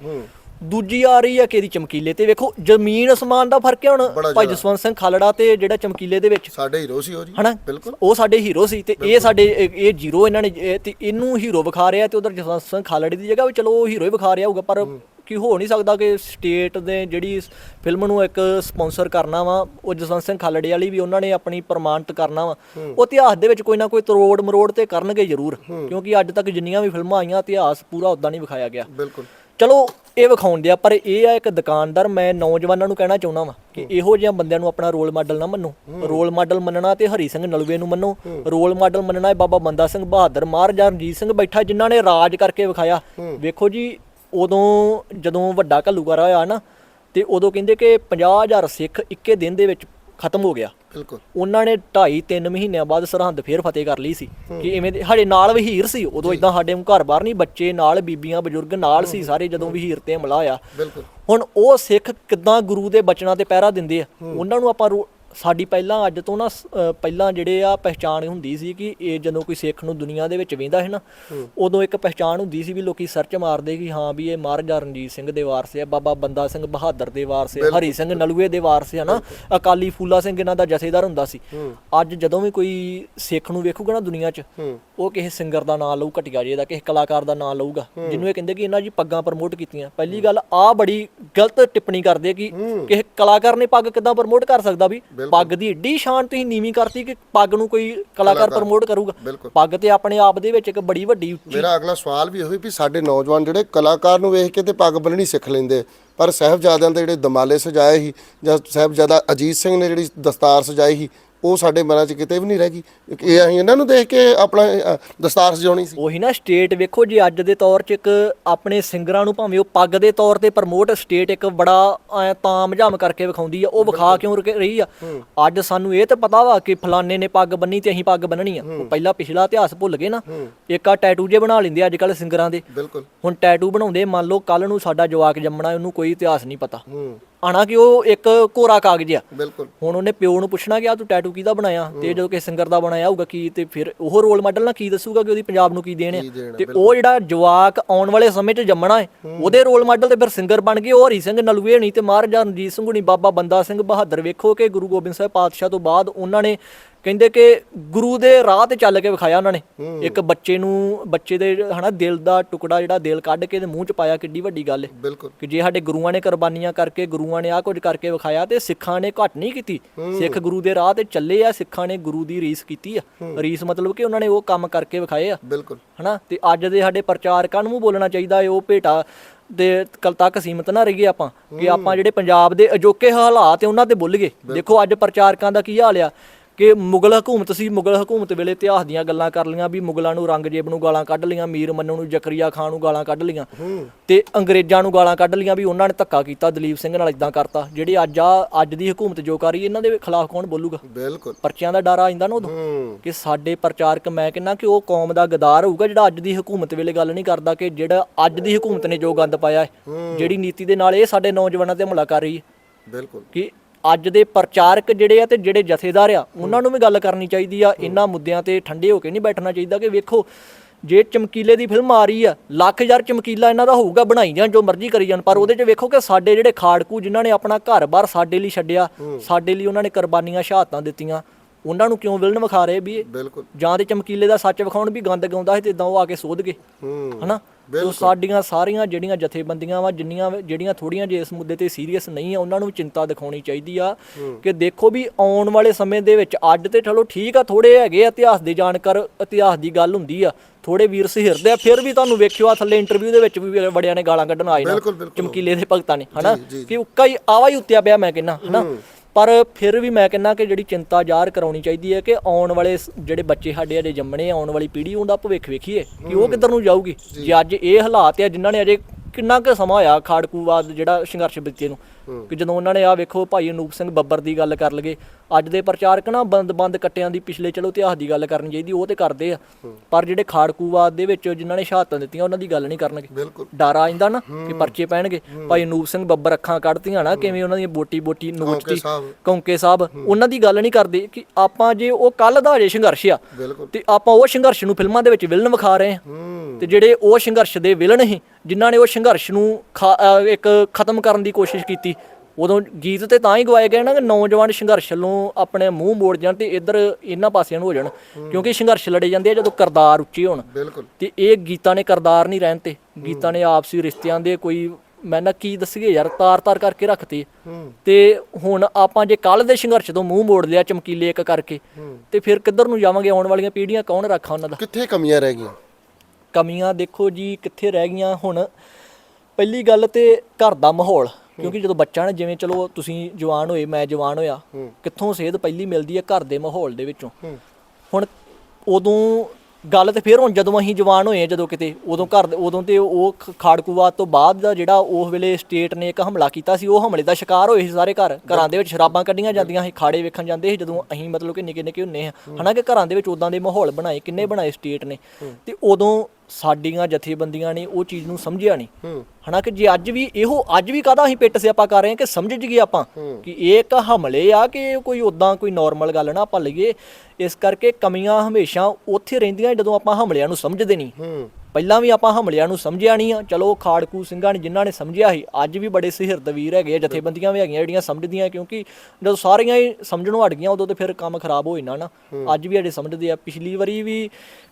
ਦੂਜੀ ਆ ਰਹੀ ਹੈ ਕਿ ਇਹਦੀ ਚਮਕੀਲੇ ਤੇ। ਵੇਖੋ ਜ਼ਮੀਨ ਅਸਮਾਨ ਦਾ ਫ਼ਰਕ ਹੈ ਹੁਣ ਭਾਈ। ਜਸਵੰਤ ਸਿੰਘ ਖਾਲੜਾ ਤੇ ਜਿਹੜਾ ਚਮਕੀਲੇ ਦੇ ਵਿੱਚ। ਸਾਡੇ ਹੀਰੋ ਸੀ ਉਹ ਜੀ। ਹਨਾ? ਬਿਲਕੁਲ। ਉਹ ਸਾਡੇ ਹੀਰੋ ਸੀ ਤੇ ਇਹ ਸਾਡੇ ਇਹ- ਜ਼ੀਰੋ ਇਹਨਾਂ ਨੇ ਤੇ ਇਹਨੂੰ ਹੀਰੋ ਵਿਖਾ ਰਿਹਾ ਤੇ ਉਧਰ ਜਸਵੰਤ ਸਿੰਘ ਖਾਲੜੇ ਦੀ ਜਗ੍ਹਾ ਵੀ ਚਲੋ ਉਹ ਹੀਰੋ ਹੀ ਵਿਖਾ ਰਿਹਾ ਹੋਊਗਾ ਪਰ ਕੀ ਹੋ ਨਹੀਂ ਸਕਦਾ ਕਿ ਸਟੇਟ ਦੇ ਜਿਹੜੀ ਫਿਲਮ ਨੂੰ ਇੱਕ ਸਪਾਂਸਰ ਕਰਨਾ ਵਾ ਉਹ ਜਸਵੰਤ ਸਿੰਘ ਖਾਲੜੇ ਵਾਲੀ ਵੀ ਉਹਨਾਂ ਨੇ ਆਪਣੀ ਪ੍ਰਮਾਣਿਤ ਕਰਨਾ ਵਾ। ਉਹ ਇਤਿਹਾਸ ਦੇ ਵਿੱਚ ਕੋਈ ਨਾ ਕੋਈ ਤਰੋੜ ਮਰੋੜ ਤੇ ਕਰਨਗੇ ਜ਼ਰੂਰ ਕਿਉਂਕਿ ਅੱਜ ਤੱਕ ਜਿੰਨੀਆਂ ਵੀ ਫਿਲਮਾਂ ਆਈਆਂ ਇਤਿਹਾਸ ਪੂਰਾ ਉਦਾਂ ਨਹੀਂ ਵਿਖਾਇਆ ਗਿਆ। ਬਿਲਕੁਲ। ਚਲੋ ਇਹ ਵਿਖਾਉਂਦੇ ਆ ਪਰ ਇਹ ਆ ਇੱਕ ਦੁਕਾਨਦਾਰ ਮੈਂ ਨੌਜਵਾਨਾਂ ਨੂੰ ਕਹਿਣਾ ਚਾਹੁੰਦਾ ਵਾਂ ਕਿ ਇਹੋ ਜਿਹਾ ਬੰਦਿਆਂ ਨੂੰ ਆਪਣਾ ਰੋਲ ਮਾਡਲ ਨਾ ਮੰਨੋ। ਰੋਲ ਮਾਡਲ ਮੰਨਣਾ ਤੇ ਹਰੀ ਸਿੰਘ ਨਲਵੇ ਨੂੰ ਮੰਨੋ। ਰੋਲ ਮਾਡਲ ਮੰਨਣਾ ਹੈ ਬਾਬਾ ਬੰਦਾ ਸਿੰਘ ਬਹਾਦਰ ਮਹਾਰਾਜਾ ਰਣਜੀਤ ਸਿੰਘ ਬੈਠਾ ਜਿਨ੍ਹਾਂ ਨੇ ਰਾਜ ਕਰਕੇ ਵਿਖਾਇਆ। ਵੇਖੋ ਜੀ ਉਦੋਂ ਜਦੋਂ ਵੱਡਾ ਘੱਲੂਘਾਰਾ ਹੋਇਆ ਨਾ ਤੇ ਉਦੋਂ ਕਹਿੰਦੇ ਕਿ 50000 ਸਿੱਖ ਇੱਕੇ ਦਿਨ ਦੇ ਵਿੱਚ ਖਤਮ ਹੋ ਗਿਆ। ਬਿਲਕੁਲ। ਉਹਨਾਂ ਨੇ 2.5 3 ਮਹੀਨਿਆਂ ਬਾਅਦ ਸਰਹੰਦ ਫੇਰ ਫਤਿਹ ਕਰ ਲਈ ਸੀ। ਕਿ ਇਵੇਂ ਦੇ ਸਾਡੇ ਨਾਲ ਵਹੀਰ ਸੀ ਉਦੋਂ ਇਦਾਂ ਸਾਡੇ ਘਰ ਬਾਹਰ ਨਹੀਂ ਬੱਚੇ ਨਾਲ ਬੀਬੀਆਂ ਬਜ਼ੁਰਗ ਨਾਲ ਸੀ ਸਾਰੇ ਜਦੋਂ ਵਹੀਰ ਤੇ ਹਮਲਾ ਹੋਇਆ। ਬਿਲਕੁਲ। ਹੁਣ ਉਹ ਸਿੱਖ ਕਿੱਦਾਂ ਗੁਰੂ ਦੇ ਬਚਨਾਂ ਤੇ ਪਹਿਰਾ ਦਿੰਦੇ ਆ ਉਹਨਾਂ ਨੂੰ ਆਪਾਂ ਰੋ- ਸਾਡੀ ਪਹਿਲਾਂ ਅੱਜ ਤੋਂ ਨਾ ਅ, ਪਹਿਲਾਂ ਜਿਹੜੇ ਆ ਪਹਿਚਾਣ ਹੁੰਦੀ ਸੀ ਕਿ ਇਹ ਜਦੋਂ ਕੋਈ ਸਿੱਖ ਨੂੰ ਦੁਨੀਆ ਦੇ ਵਿੱਚ ਵੇਂਦਾ ਹੈ ਨਾ ਉਦੋਂ ਇੱਕ ਪਹਿਚਾਣ ਹੁੰਦੀ ਸੀ ਵੀ ਲੋਕੀ ਸਰਚ ਮਾਰਦੇ ਕਿ ਹਾਂ ਵੀ ਇਹ ਮਹਾਰਾਜਾ ਰਣਜੀਤ ਸਿੰਘ ਦੇ ਵਾਰਸ ਆ ਬਾਬਾ ਬੰਦਾ ਸਿੰਘ ਬਹਾਦਰ ਦੇ ਵਾਰਸ ਆ ਹਰੀ ਸਿੰਘ ਨਲੂਏ ਦੇ ਵਾਰਸ ਆ ਨਾ ਅਕਾਲੀ ਫੂਲਾ ਸਿੰਘ ਇਹਨਾਂ ਦਾ ਜਥੇਦਾਰ ਹੁੰਦਾ ਸੀ। ਅੱਜ ਜਦੋਂ ਵੀ ਕੋਈ ਸਿੱਖ ਨੂੰ ਵੇਖੂਗਾ ਨਾ ਦੁਨੀਆ 'ਚ ਉਹ ਕਿਸੇ ਸਿੰਗਰ ਦਾ ਨਾਮ ਲਊ ਘਟਿਆ ਜੇ ਦਾ ਕਿਸੇ ਕਲਾਕਾਰ ਦਾ ਨਾਮ ਲਊਗਾ ਜਿਹਨੂੰ ਇਹ ਕਹਿੰਦੇ ਕਿ ਇਹਨਾਂ ਜੀ ਪੱਗਾਂ ਪ੍ਰਮੋਟ ਕੀਤੀਆਂ। ਪਹਿਲੀ ਗੱਲ ਆ ਬੜੀ ਗਲਤ ਟਿੱਪਣੀ ਕਰਦੇ ਕਿ ਕਿਸੇ ਕਲਾਕਾਰ ਨੇ ਪੱਗ ਕਿੱਦਾਂ ਪ੍ਰਮੋਟ ਕਰ ਸਕਦਾ ਵੀ ਪੱਗ ਦੀ ਏਡੀ ਸ਼ਾਨ ਤੁਸੀਂ ਨੀਵੀਂ ਕਰਤੀ ਕਿ ਪੱਗ ਨੂੰ ਕੋਈ ਕਲਾਕਾਰ ਪ੍ਰਮੋਟ ਕਰੂਗਾ। ਪੱਗ ਤੇ ਆਪਣੇ ਆਪ ਦੇ ਵਿੱਚ ਇੱਕ ਬੜੀ ਵੱਡੀ ਉੱਚੀ ਮੇਰਾ ਅਗਲਾ ਸਵਾਲ ਵੀ ਇਹੋ ਹੀ ਵੀ ਸਾਡੇ ਨੌਜਵਾਨ ਜਿਹੜੇ ਕਲਾਕਾਰ ਨੂੰ ਵੇਖ ਕੇ ਤੇ ਪੱਗ ਬੰਨਣੀ ਸਿੱਖ ਲੈਂਦੇ ਪਰ ਸਾਹਿਬਜ਼ਾਦਿਆਂ ਦੇ ਜਿਹੜੇ ਦਮਾਲੇ ਸਜਾਏ ਸੀ ਜਾਂ ਸਾਹਿਬਜ਼ਾਦਾ ਅਜੀਤ ਸਿੰਘ ਨੇ ਜਿਹੜੀ ਦਸਤਾਰ ਸਜਾਈ ਸੀ ਉਹ ਸਾਡੇ ਮਨਾਂ 'ਚ ਕਿਤੇ ਵੀ ਨਹੀਂ ਰਹਿ ਗਈ। ਇਹ ਅਸੀਂ ਇਹਨਾਂ ਨੂੰ ਦੇਖ ਕੇ ਆਪਣਾ ਅ, ਦਸਤਾਰ ਸਜਾਉਣੀ ਸੀ। ਉਹੀ ਨਾ ਸਟੇਟ ਵੇਖੋ ਜੇ ਅੱਜ ਦੇ ਤੌਰ 'ਚ ਇੱਕ ਆਪਣੇ ਸਿੰਗਰਾਂ ਨੂੰ ਭਾਵੇਂ ਉਹ ਪੱਗ ਦੇ ਤੌਰ ਤੇ ਪ੍ਰਮੋਟ ਸਟੇਟ ਇੱਕ ਬੜਾ ਐਂ ਤਾਮਝਾਮ ਕਰਕੇ ਵਿਖਾਉਂਦੀ ਆ ਉਹ ਵਿਖਾ ਕਿਉਂ ਰੁਕ ਰਹੀ ਆ? ਅੱਜ ਸਾਨੂੰ ਇਹ ਤਾਂ ਪਤਾ ਵਾ ਕਿ ਫਲਾਣੇ ਨੇ ਪੱਗ ਬੰਨੀ ਤੇ ਅਸੀਂ ਪੱਗ ਬੰਨਣੀ ਆ। ਉਹ ਪਹਿਲਾਂ ਪਿਛਲਾ ਇਤਿਹਾਸ ਭੁੱਲ ਗਏ ਨਾ। ਇੱਕ ਆ ਟੈਟੂ ਜੇ ਬਣਾ ਲੈਂਦੇ ਅੱਜ ਕੱਲ ਸਿੰਗਰਾਂ ਦੇ। ਬਿਲਕੁਲ। ਹੁਣ ਟੈਟੂ ਬਣਾਉਂਦੇ ਮੰਨ ਲਓ ਕੱਲ ਨੂੰ ਸਾਡਾ ਜਵਾਕ ਜੰਮਣਾ ਉਹਨੂੰ ਕੋਈ ਇਤਿਹਾਸ ਨਹੀਂ ਪਤਾ। ਹੂੰ। ਆਣਾ ਕਿ ਉਹ ਇੱਕ ਕੋਰਾ ਕਾਗਜ਼ ਆ। ਬਿਲਕੁਲ। ਹੁਣ ਉਹਨੇ ਪਿਓ ਨੂੰ ਪੁੱਛਣਾ ਕਿ ਆ ਤੂੰ ਟੈਟੂ ਕਿਹਦਾ ਬਣਾਇਆ? ਤੇ ਜਦੋਂ ਕਿਸੇ ਸਿੰਗਰ ਦਾ ਬਣਾਇਆ ਹੋਊਗਾ ਕੀ ਤੇ ਫਿਰ ਉਹ ਰੋਲ ਮਾਡਲ ਨਾਲ ਕੀ ਦੱਸੂਗਾ ਕਿ ਉਹਦੀ ਪੰਜਾਬ ਨੂੰ ਕੀ ਦੇਣ ਆ? ਤੇ ਉਹ ਜਿਹੜਾ ਜਵਾਕ ਆਉਣ ਵਾਲੇ ਸਮੇਂ 'ਚ ਜੰਮਣਾ ਹੈ ਉਹਦੇ ਰੋਲ ਮਾਡਲ ਤੇ ਫਿਰ ਸਿੰਗਰ ਬਣ ਗਏ ਉਹ ਹਰੀ ਸਿੰਘ ਨਲੂਏ ਨਹੀਂ ਤੇ ਮਹਾਰਾਜਾ ਰਣਜੀਤ ਸਿੰਘ ਹੁਣੀ ਬਾਬਾ ਬੰਦਾ ਸਿੰਘ ਬਹਾਦਰ ਵੇਖੋ ਕਿ ਗੁਰੂ ਗੋਬਿੰਦ ਸਾਹਿਬ ਪਾਤਸ਼ਾਹ ਤੋਂ ਬਾਅਦ ਉਹਨਾਂ ਨੇ ਕਹਿੰਦੇ ਕਿ ਗੁਰੂ ਦੇ ਰਾਹ ਤੇ ਚੱਲ ਕੇ ਵਿਖਾਇਆ ਉਹਨਾਂ ਨੇ। ਇੱਕ ਬੱਚੇ ਨੂੰ ਬੱਚੇ ਦੇ ਹਨਾ ਦਿਲ ਦਾ ਟੁਕੜਾ ਜਿਹੜਾ ਦਿਲ ਕੱਢ ਕੇ ਤੇ ਮੂੰਹ ਚ ਪਾਇਆ ਕਿੱਡੀ ਵੱਡੀ ਗੱਲ ਹੈ ਕਿ ਜੇ ਸਾਡੇ ਗੁਰੂਆਂ ਨੇ ਕੁਰਬਾਨੀਆਂ ਕਰਕੇ ਗੁਰੂਆਂ ਨੇ ਆਹ ਕੁਝ ਕਰਕੇ ਵਿਖਾਇਆ ਤੇ ਸਿੱਖਾਂ ਨੇ ਘੱਟ ਨਹੀਂ ਕੀਤੀ। ਸਿੱਖ ਗੁਰੂ ਦੇ ਰਾਹ ਤੇ ਚੱਲੇ ਆ ਸਿੱਖਾਂ ਨੇ ਗੁਰੂ ਦੀ ਰੀਸ ਕੀਤੀ ਆ। ਰੀਸ ਮਤਲਬ ਕਿ ਉਹਨਾਂ ਨੇ ਉਹ ਕੰਮ ਕਰਕੇ ਵਿਖਾਏ ਆ। ਬਿਲਕੁਲ। ਹਨਾ ਤੇ ਅੱਜ ਦੇ ਸਾਡੇ ਪ੍ਰਚਾਰਕਾਂ ਨੂੰ ਵੀ ਬੋਲਣਾ ਚਾਹੀਦਾ ਹੈ ਉਹ ਭੇਟਾ ਦੇ ਕਲ ਤੱਕ ਸੀਮਤ ਨਾ ਰਹੀਏ ਆਪਾਂ। ਕਿ ਆਪਾਂ ਜਿਹੜੇ ਪੰਜਾਬ ਦੇ ਅਜੋਕੇ ਹਾਲਾਤ ਹੈ ਉਹਨਾਂ ਤੇ ਬੁੱਲ ਗਏ। ਦੇਖੋ ਅੱਜ ਪ੍ਰਚਾਰਕਾਂ ਦਾ ਕੀ ਹਾਲ ਆ। ਕਿ ਮੁਗਲ ਹਕੂਮਤ ਸੀ ਮੁਗਲ ਹਕੂਮਤ ਵੇਲੇ ਇਤਿਹਾਸ ਦੀਆਂ ਗੱਲਾਂ ਕਰ ਲੀਆਂ ਵੀ ਮੁਗਲਾਂ ਨੂੰ ਰੰਗਜੇਬ ਨੂੰ ਗਾਲਾਂ ਕੱਢ ਲੀਆਂ ਮੀਰ ਮੰਨੂ ਨੂੰ ਜ਼ਕਰੀਆ ਖਾਨ ਨੂੰ ਗਾਲਾਂ ਕੱਢ ਲੀਆਂ ਤੇ ਅੰਗਰੇਜ਼ਾਂ ਨੂੰ ਗਾਲਾਂ ਕੱਢ ਲੀਆਂ ਵੀ ਉਹਨਾਂ ਨੇ ਧੱਕਾ ਕੀਤਾ ਦਲੀਪ ਸਿੰਘ ਨਾਲ ਇਦਾਂ ਕਰਤਾ। ਜਿਹੜੇ ਅੱਜ ਆ ਅੱਜ ਦੀ ਹਕੂਮਤ ਜੋ ਕਰ ਰਹੀ ਇਹਨਾਂ ਦੇ ਖਿਲਾਫ ਕੌਣ ਬੋਲੂਗਾ? ਬਿਲਕੁਲ। ਪਰਚਿਆਂ ਦਾ ਡਰ ਆ ਜਾਂਦਾ ਨਾ ਉਦੋਂ। ਕਿ ਸਾਡੇ ਪ੍ਰਚਾਰਕ ਮੈਂ ਕਹਿੰਦਾ ਕਿ ਉਹ ਕੌਮ ਦਾ ਗਦਾਰ ਹੋਊਗਾ ਜਿਹੜਾ ਅੱਜ ਦੀ ਹਕੂਮਤ ਵੇਲੇ ਗੱਲ ਨਹੀਂ ਕਰਦਾ ਕਿ ਜਿਹੜਾ ਅੱਜ ਦੀ ਹਕੂਮਤ ਨੇ ਜੋ ਗੰਦ ਪਾਇਆ ਹੈ। ਜਿਹੜੀ ਨੀਤੀ ਦੇ ਨਾਲ ਇਹ ਸਾਡੇ ਨੌਜਵਾਨਾਂ ਤੇ ਹਮਲਾ ਕਰ ਰਹੀ ਹੈ। ਬਿਲਕੁਲ। ਕਿ ਅੱਜ ਦੇ ਪ੍ਰਚਾਰਕ ਜਿਹੜੇ ਆ ਤੇ ਜਿਹੜੇ ਜਥੇਦਾਰ ਆ ਉਹਨਾਂ ਨੂੰ ਵੀ ਗੱਲ ਕਰਨੀ ਚਾਹੀਦੀ ਆ। ਇਹਨਾਂ ਮੁੱਦਿਆਂ ਤੇ ਠੰਡੇ ਹੋ ਕੇ ਨਹੀਂ ਬੈਠਣਾ ਚਾਹੀਦਾ ਕਿ ਵੇਖੋ ਜੇ ਚਮਕੀਲੇ ਦੀ ਫਿਲਮ ਆ ਰਹੀ ਆ ਲੱਖ ਹਜ਼ਾਰ ਚਮਕੀਲਾ ਇਹਨਾਂ ਦਾ ਹੋਊਗਾ ਬਣਾਈ ਜਾਣ ਜੋ ਮਰਜ਼ੀ ਕਰੀ ਜਾਣ ਪਰ ਉਹਦੇ 'ਚ ਵੇਖੋ ਕਿ ਸਾਡੇ ਜਿਹੜੇ ਖਾੜਕੂ ਜਿਨ੍ਹਾਂ ਨੇ ਆਪਣਾ ਘਰ-ਬਾਰ ਸਾਡੇ ਲਈ ਛੱਡਿਆ ਸਾਡੇ ਲਈ ਉਹਨਾਂ ਨੇ ਕੁਰਬਾਨੀਆਂ ਸ਼ਹਾਦਤਾਂ ਦਿੱਤੀਆਂ ਉਹਨਾਂ ਨੂੰ ਕਿਉਂ ਵਿਲਨ ਵਿਖਾ ਰਹੇ ਵੀ ਜਾਂ ਤੇ ਚਮਕੀਲੇ ਦਾ ਸੱਚ ਵਿਖਾਉਣ ਵੀ ਗੰਦ ਗਾਉਂਦਾ ਸੀ ਤੇ ਇਦਾਂ ਉਹ ਆ ਕੇ ਸੋਧ ਗਏ। ਹਨਾ? ਸੋ ਸਾਡੀਆਂ ਸਾਰੀਆਂ ਜਿਹੜੀਆਂ ਜਥੇਬੰਦੀਆਂ ਵਾ ਜਿੰਨੀਆਂ ਜਿਹੜੀਆਂ ਥੋੜੀਆਂ ਜੇ ਇਸ ਮੁੱਦੇ ਤੇ ਸੀਰੀਅਸ ਨਹੀਂ ਆ ਉਹਨਾਂ ਨੂੰ ਚਿੰਤਾ ਦਿਖਾਉਣੀ ਚਾਹੀਦੀ ਆ ਕਿ ਦੇਖੋ ਵੀ ਆਉਣ ਵਾਲੇ ਸਮੇਂ ਦੇ ਵਿੱਚ ਅੱਜ ਤੇ ਚਲੋ ਠੀਕ ਆ ਥੋੜੇ ਹੈਗੇ ਇਤਿਹਾਸ ਦੇ ਜਾਣਕਾਰ ਇਤਿਹਾਸ ਦੀ ਗੱਲ ਹੁੰਦੀ ਆ। ਥੋੜੇ ਵੀਰ ਸਹਿਰਦੇ ਆ ਫਿਰ ਵੀ ਤੁਹਾਨੂੰ ਵੇਖਿਓ ਆ ਥੱਲੇ ਇੰਟਰਵਿਊ ਦੇ ਵਿੱਚ ਵੀ ਬੜਿਆਂ ਨੇ ਗਾਲਾਂ ਕੱਢਣ ਆਏ ਨਾ। ਚਮਕੀਲੇ ਦੇ ਭਗਤਾਂ ਨੇ ਹਨਾ। ਕਿ ਉੱਕਾ ਹੀ ਆਵਾ ਹੀ ਉੱਤਿਆ ਪਿਆ ਮੈਂ ਕਹਿੰਦਾ ਹਨਾ? ਪਰ ਫਿਰ ਵੀ ਮੈਂ ਕਹਿੰਦਾ ਕਿ ਜਿਹੜੀ ਚਿੰਤਾ ਜ਼ਾਹਰ ਕਰਾਉਣੀ ਚਾਹੀਦੀ ਹੈ ਕਿ ਆਉਣ ਵਾਲੇ ਜਿਹੜੇ ਬੱਚੇ ਸਾਡੇ ਅਜੇ ਜੰਮਣੇ ਆਉਣ ਵਾਲੀ ਪੀੜ੍ਹੀ ਉਹਦਾ ਭਵਿੱਖ ਵੇਖੀਏ ਕਿ ਉਹ ਕਿੱਧਰ ਨੂੰ ਜਾਊਗੀ। ਜੇ। ਅੱਜ ਇਹ ਹਾਲਾਤ ਆ ਜਿਨ੍ਹਾਂ ਨੇ ਅਜੇ ਕਿੰਨਾ ਕੁ ਸਮਾਂ ਹੋਇਆ ਖਾੜਕੂਵਾਦ ਜਿਹੜਾ ਸੰਘਰਸ਼ ਬੀਤੇ ਨੂੰ ਕਿ ਜਦੋਂ ਉਹਨਾਂ ਨੇ ਆ ਵੇਖੋ ਭਾਈ ਅਨੂਪ ਸਿੰਘ ਬੱਬਰ ਦੀ ਗੱਲ ਕਰ ਲਗੇ ਅੱਜ ਦੇ ਪ੍ਰਚਾਰਕ ਨਾ ਬੰਦ ਬੰਦ ਕੱਟਿਆਂ ਦੀ ਪਿਛਲੇ ਚਲੋ ਇਤਿਹਾਸ ਦੀ ਗੱਲ ਕਰਨੀ ਚਾਹੀਦੀ ਉਹ ਤੇ ਕਰਦੇ ਆ। ਪਰ ਜਿਹੜੇ ਖਾੜਕੂਵਾਦ ਦੇ ਵਿੱਚ ਜਿਨ੍ਹਾਂ ਨੇ ਸ਼ਹਾਦਤਾਂ ਦਿੱਤੀਆਂ ਉਹਨਾਂ ਦੀ ਗੱਲ ਨਹੀਂ ਕਰਨਗੇ। ਡਰ ਆ ਜਾਂਦਾ ਨਾ ਕਿ ਪਰਚੇ ਪੈਣਗੇ। ਭਾਈ ਅਨੂਪ ਸਿੰਘ ਬੱਬਰ ਅੱਖਾਂ ਕੱਢਤੀਆਂ ਨਾ ਕਿਵੇਂ ਉਹਨਾਂ ਦੀ ਬੋਟੀ ਬੋਟੀ ਨੋਚਦੀ। ਕੌਂਕੇ ਸਾਹਿਬ ਉਹਨਾਂ ਦੀ ਗੱਲ ਨਹੀਂ ਕਰਦੇ ਕਿ ਆਪਾਂ ਜੇ ਉਹ ਕੱਲ ਦਾ ਜੇ ਸੰਘਰਸ਼ ਆ ਤੇ ਆਪਾਂ ਉਹ ਸੰਘਰਸ਼ ਨੂੰ ਫਿਲਮਾਂ ਦੇ ਵਿੱਚ ਵਿਲਨ ਵਿਖਾ ਰਹੇ ਹਾਂ। ਹੂੰ। ਤੇ ਜਿਹੜੇ ਉਹ ਸੰਘਰਸ਼ ਦੇ ਵਿਲਨ ਸੀ ਜਿਨ੍ਹਾਂ ਨੇ ਉਹ ਸੰਘਰਸ਼ ਨੂੰ ਇੱਕ ਖਤਮ ਕਰਨ ਦੀ ਕੋਸ਼ਿਸ਼ ਕੀਤੀ ਉਦੋਂ ਗੀਤ ਤੇ ਤਾਂ ਹੀ ਗਵਾਏ ਗਏ ਨਾ ਕਿ ਨੌਜਵਾਨ ਸੰਘਰਸ਼ ਨੂੰ ਆਪਣੇ ਮੂੰਹ ਮੋੜ ਜਾਣ ਤੇ ਇੱਧਰ ਇਹਨਾਂ ਪਾਸਿਆਂ ਨੂੰ ਹੋ ਜਾਣ ਕਿਉਂਕਿ ਸੰਘਰਸ਼ ਲੜੇ ਜਾਂਦੇ ਆ ਜਦੋਂ ਕਰਤਾਰ ਉੱਚੇ ਹੋਣ। ਤੇ ਇਹ ਗੀਤਾਂ ਨੇ ਕਰਦਾਰ ਨਹੀਂ ਰਹਿਣ ਤੇ ਗੀਤਾਂ ਨੇ ਆਪਸੀ ਰਿਸ਼ਤਿਆਂ ਦੇ ਕੋਈ ਮੈਂ ਨਾ ਕੀ ਦੱਸੀਏ ਯਾਰ ਤਾਰ-ਤਾਰ ਕਰਕੇ ਰੱਖਤੇ। ਤੇ ਹੁਣ ਆਪਾਂ ਜੇ ਕੱਲ ਦੇ ਸੰਘਰਸ਼ ਤੋਂ ਮੂੰਹ ਮੋੜ ਲਿਆ ਚਮਕੀਲੇ ਇੱਕ ਕਰਕੇ ਤੇ ਫਿਰ ਕਿੱਧਰ ਨੂੰ ਜਾਵਾਂਗੇ? ਆਉਣ ਵਾਲੀਆਂ ਪੀੜ੍ਹੀਆਂ ਕੌਣ ਰੱਖਾ ਉਹਨਾਂ ਦਾ? ਕਿੱਥੇ ਕਮੀਆਂ ਰਹਿ ਗਈਆਂ? ਕਮੀਆਂ ਦੇਖੋ ਜੀ ਕਿੱਥੇ ਰਹਿ ਗਈਆਂ ਹੁਣ। ਪਹਿਲੀ ਗੱਲ ਤੇ ਘਰ ਦਾ ਮਾਹੌਲ ਕਿਉਂਕਿ ਜਦੋਂ ਬੱਚਾ ਨਾ ਜਿਵੇਂ ਚਲੋ ਤੁਸੀਂ ਜਵਾਨ ਹੋਏ ਮੈਂ ਜਵਾਨ ਹੋਇਆ ਕਿੱਥੋਂ ਸੇਧ ਪਹਿਲੀ ਮਿਲਦੀ ਹੈ ਘਰ ਦੇ ਮਾਹੌਲ ਦੇ ਵਿੱਚੋਂ। ਹੁਣ ਉਦੋਂ ਗੱਲ ਤੇ ਫਿਰ ਹੁਣ ਜਦੋਂ ਅਸੀਂ ਜਵਾਨ ਹੋਏ ਜਦੋਂ ਕਿਤੇ ਉਦੋਂ ਘਰ ਉਦੋਂ ਤੇ ਉਹ ਖ- ਖਾੜਕੂਵਾਦ ਤੋਂ ਬਾਅਦ ਦਾ ਜਿਹੜਾ ਉਸ ਵੇਲੇ ਸਟੇਟ ਨੇ ਇੱਕ ਹਮਲਾ ਕੀਤਾ ਸੀ ਉਹ ਹਮਲੇ ਦਾ ਸ਼ਿਕਾਰ ਹੋਏ ਸੀ ਸਾਰੇ ਘਰ। ਘਰਾਂ ਦੇ ਵਿੱਚ ਸ਼ਰਾਬਾਂ ਕੱਢੀਆਂ ਜਾਂਦੀਆਂ ਸੀ ਖਾੜੇ ਵੇਖਣ ਜਾਂਦੇ ਸੀ ਜਦੋਂ ਅਸੀਂ ਮਤਲਬ ਕਿ ਨਿੱਕੇ ਨਿੱਕੇ ਹੁੰਨੇ ਆ ਹਨਾ ਕਿ ਘਰਾਂ ਦੇ ਵਿੱਚ ਉਦਾਂ ਦੇ ਮਾਹੌਲ ਬਣਾਏ ਕਿੰਨੇ ਬਣਾਏ ਸਟੇਟ ਨੇ। ਤੇ ਉਦੋਂ ਸਾਡੀਆਂ ਜਥੇਬੰਦੀਆਂ ਨੇ ਉਹ ਚੀਜ਼ ਨੂੰ ਸਮਝਿਆ ਨਹੀਂ। ਹਨਾ ਕਿ ਜੇ ਅੱਜ ਵੀ ਇਹੋ ਅੱਜ ਵੀ ਕਾਹਦਾ ਅਸੀਂ ਪਿੱਟ ਸਿਆਪਾ ਕਰ ਰਹੇ ਹਾਂ ਕਿ ਸਮਝ ਜੀਏ ਆਪਾਂ ਕਿ ਇਹ ਇੱਕ ਹਮਲੇ ਆ ਕਿ ਕੋਈ ਉਦਾਂ ਕੋਈ ਨਾਰਮਲ ਗੱਲ ਨਾ ਆਪਾਂ ਲਈਏ। ਇਸ ਕਰਕੇ ਕਮੀਆਂ ਹਮੇਸ਼ਾ ਉੱਥੇ ਰਹਿੰਦੀਆਂ ਜਦੋਂ ਆਪਾਂ ਹਮਲਿਆਂ ਨੂੰ ਸਮਝਦੇ ਨਹੀਂ। ਪਹਿਲਾਂ ਵੀ ਆਪਾਂ ਹਮਲਿਆਂ ਨੂੰ ਸਮਝਿਆ ਨਹੀਂ ਆ। ਚਲੋ ਖਾੜਕੂ ਸਿੰਘਾਂ ਨੇ ਜਿਨ੍ਹਾਂ ਨੇ ਸਮਝਿਆ ਸੀ ਅੱਜ ਵੀ ਬੜੇ ਸਿਹਰਤ ਵੀਰ ਹੈਗੇ ਆ ਜਥੇਬੰਦੀਆਂ ਵੀ ਹੈਗੀਆਂ ਜਿਹੜੀਆਂ ਸਮਝਦੀਆਂ ਕਿਉਂਕਿ ਜਦੋਂ ਸਾਰੀਆਂ ਹੀ ਸਮਝਣੋਂ ਹਟ ਗਈਆਂ ਉਦੋਂ ਤੇ ਫਿਰ ਕੰਮ ਖਰਾਬ ਹੋ ਜਾਣਾ ਨਾ ਅੱਜ ਵੀ ਅਜੇ ਸਮਝਦੇ ਆ। ਪਿਛਲੀ ਵਾਰੀ ਵੀ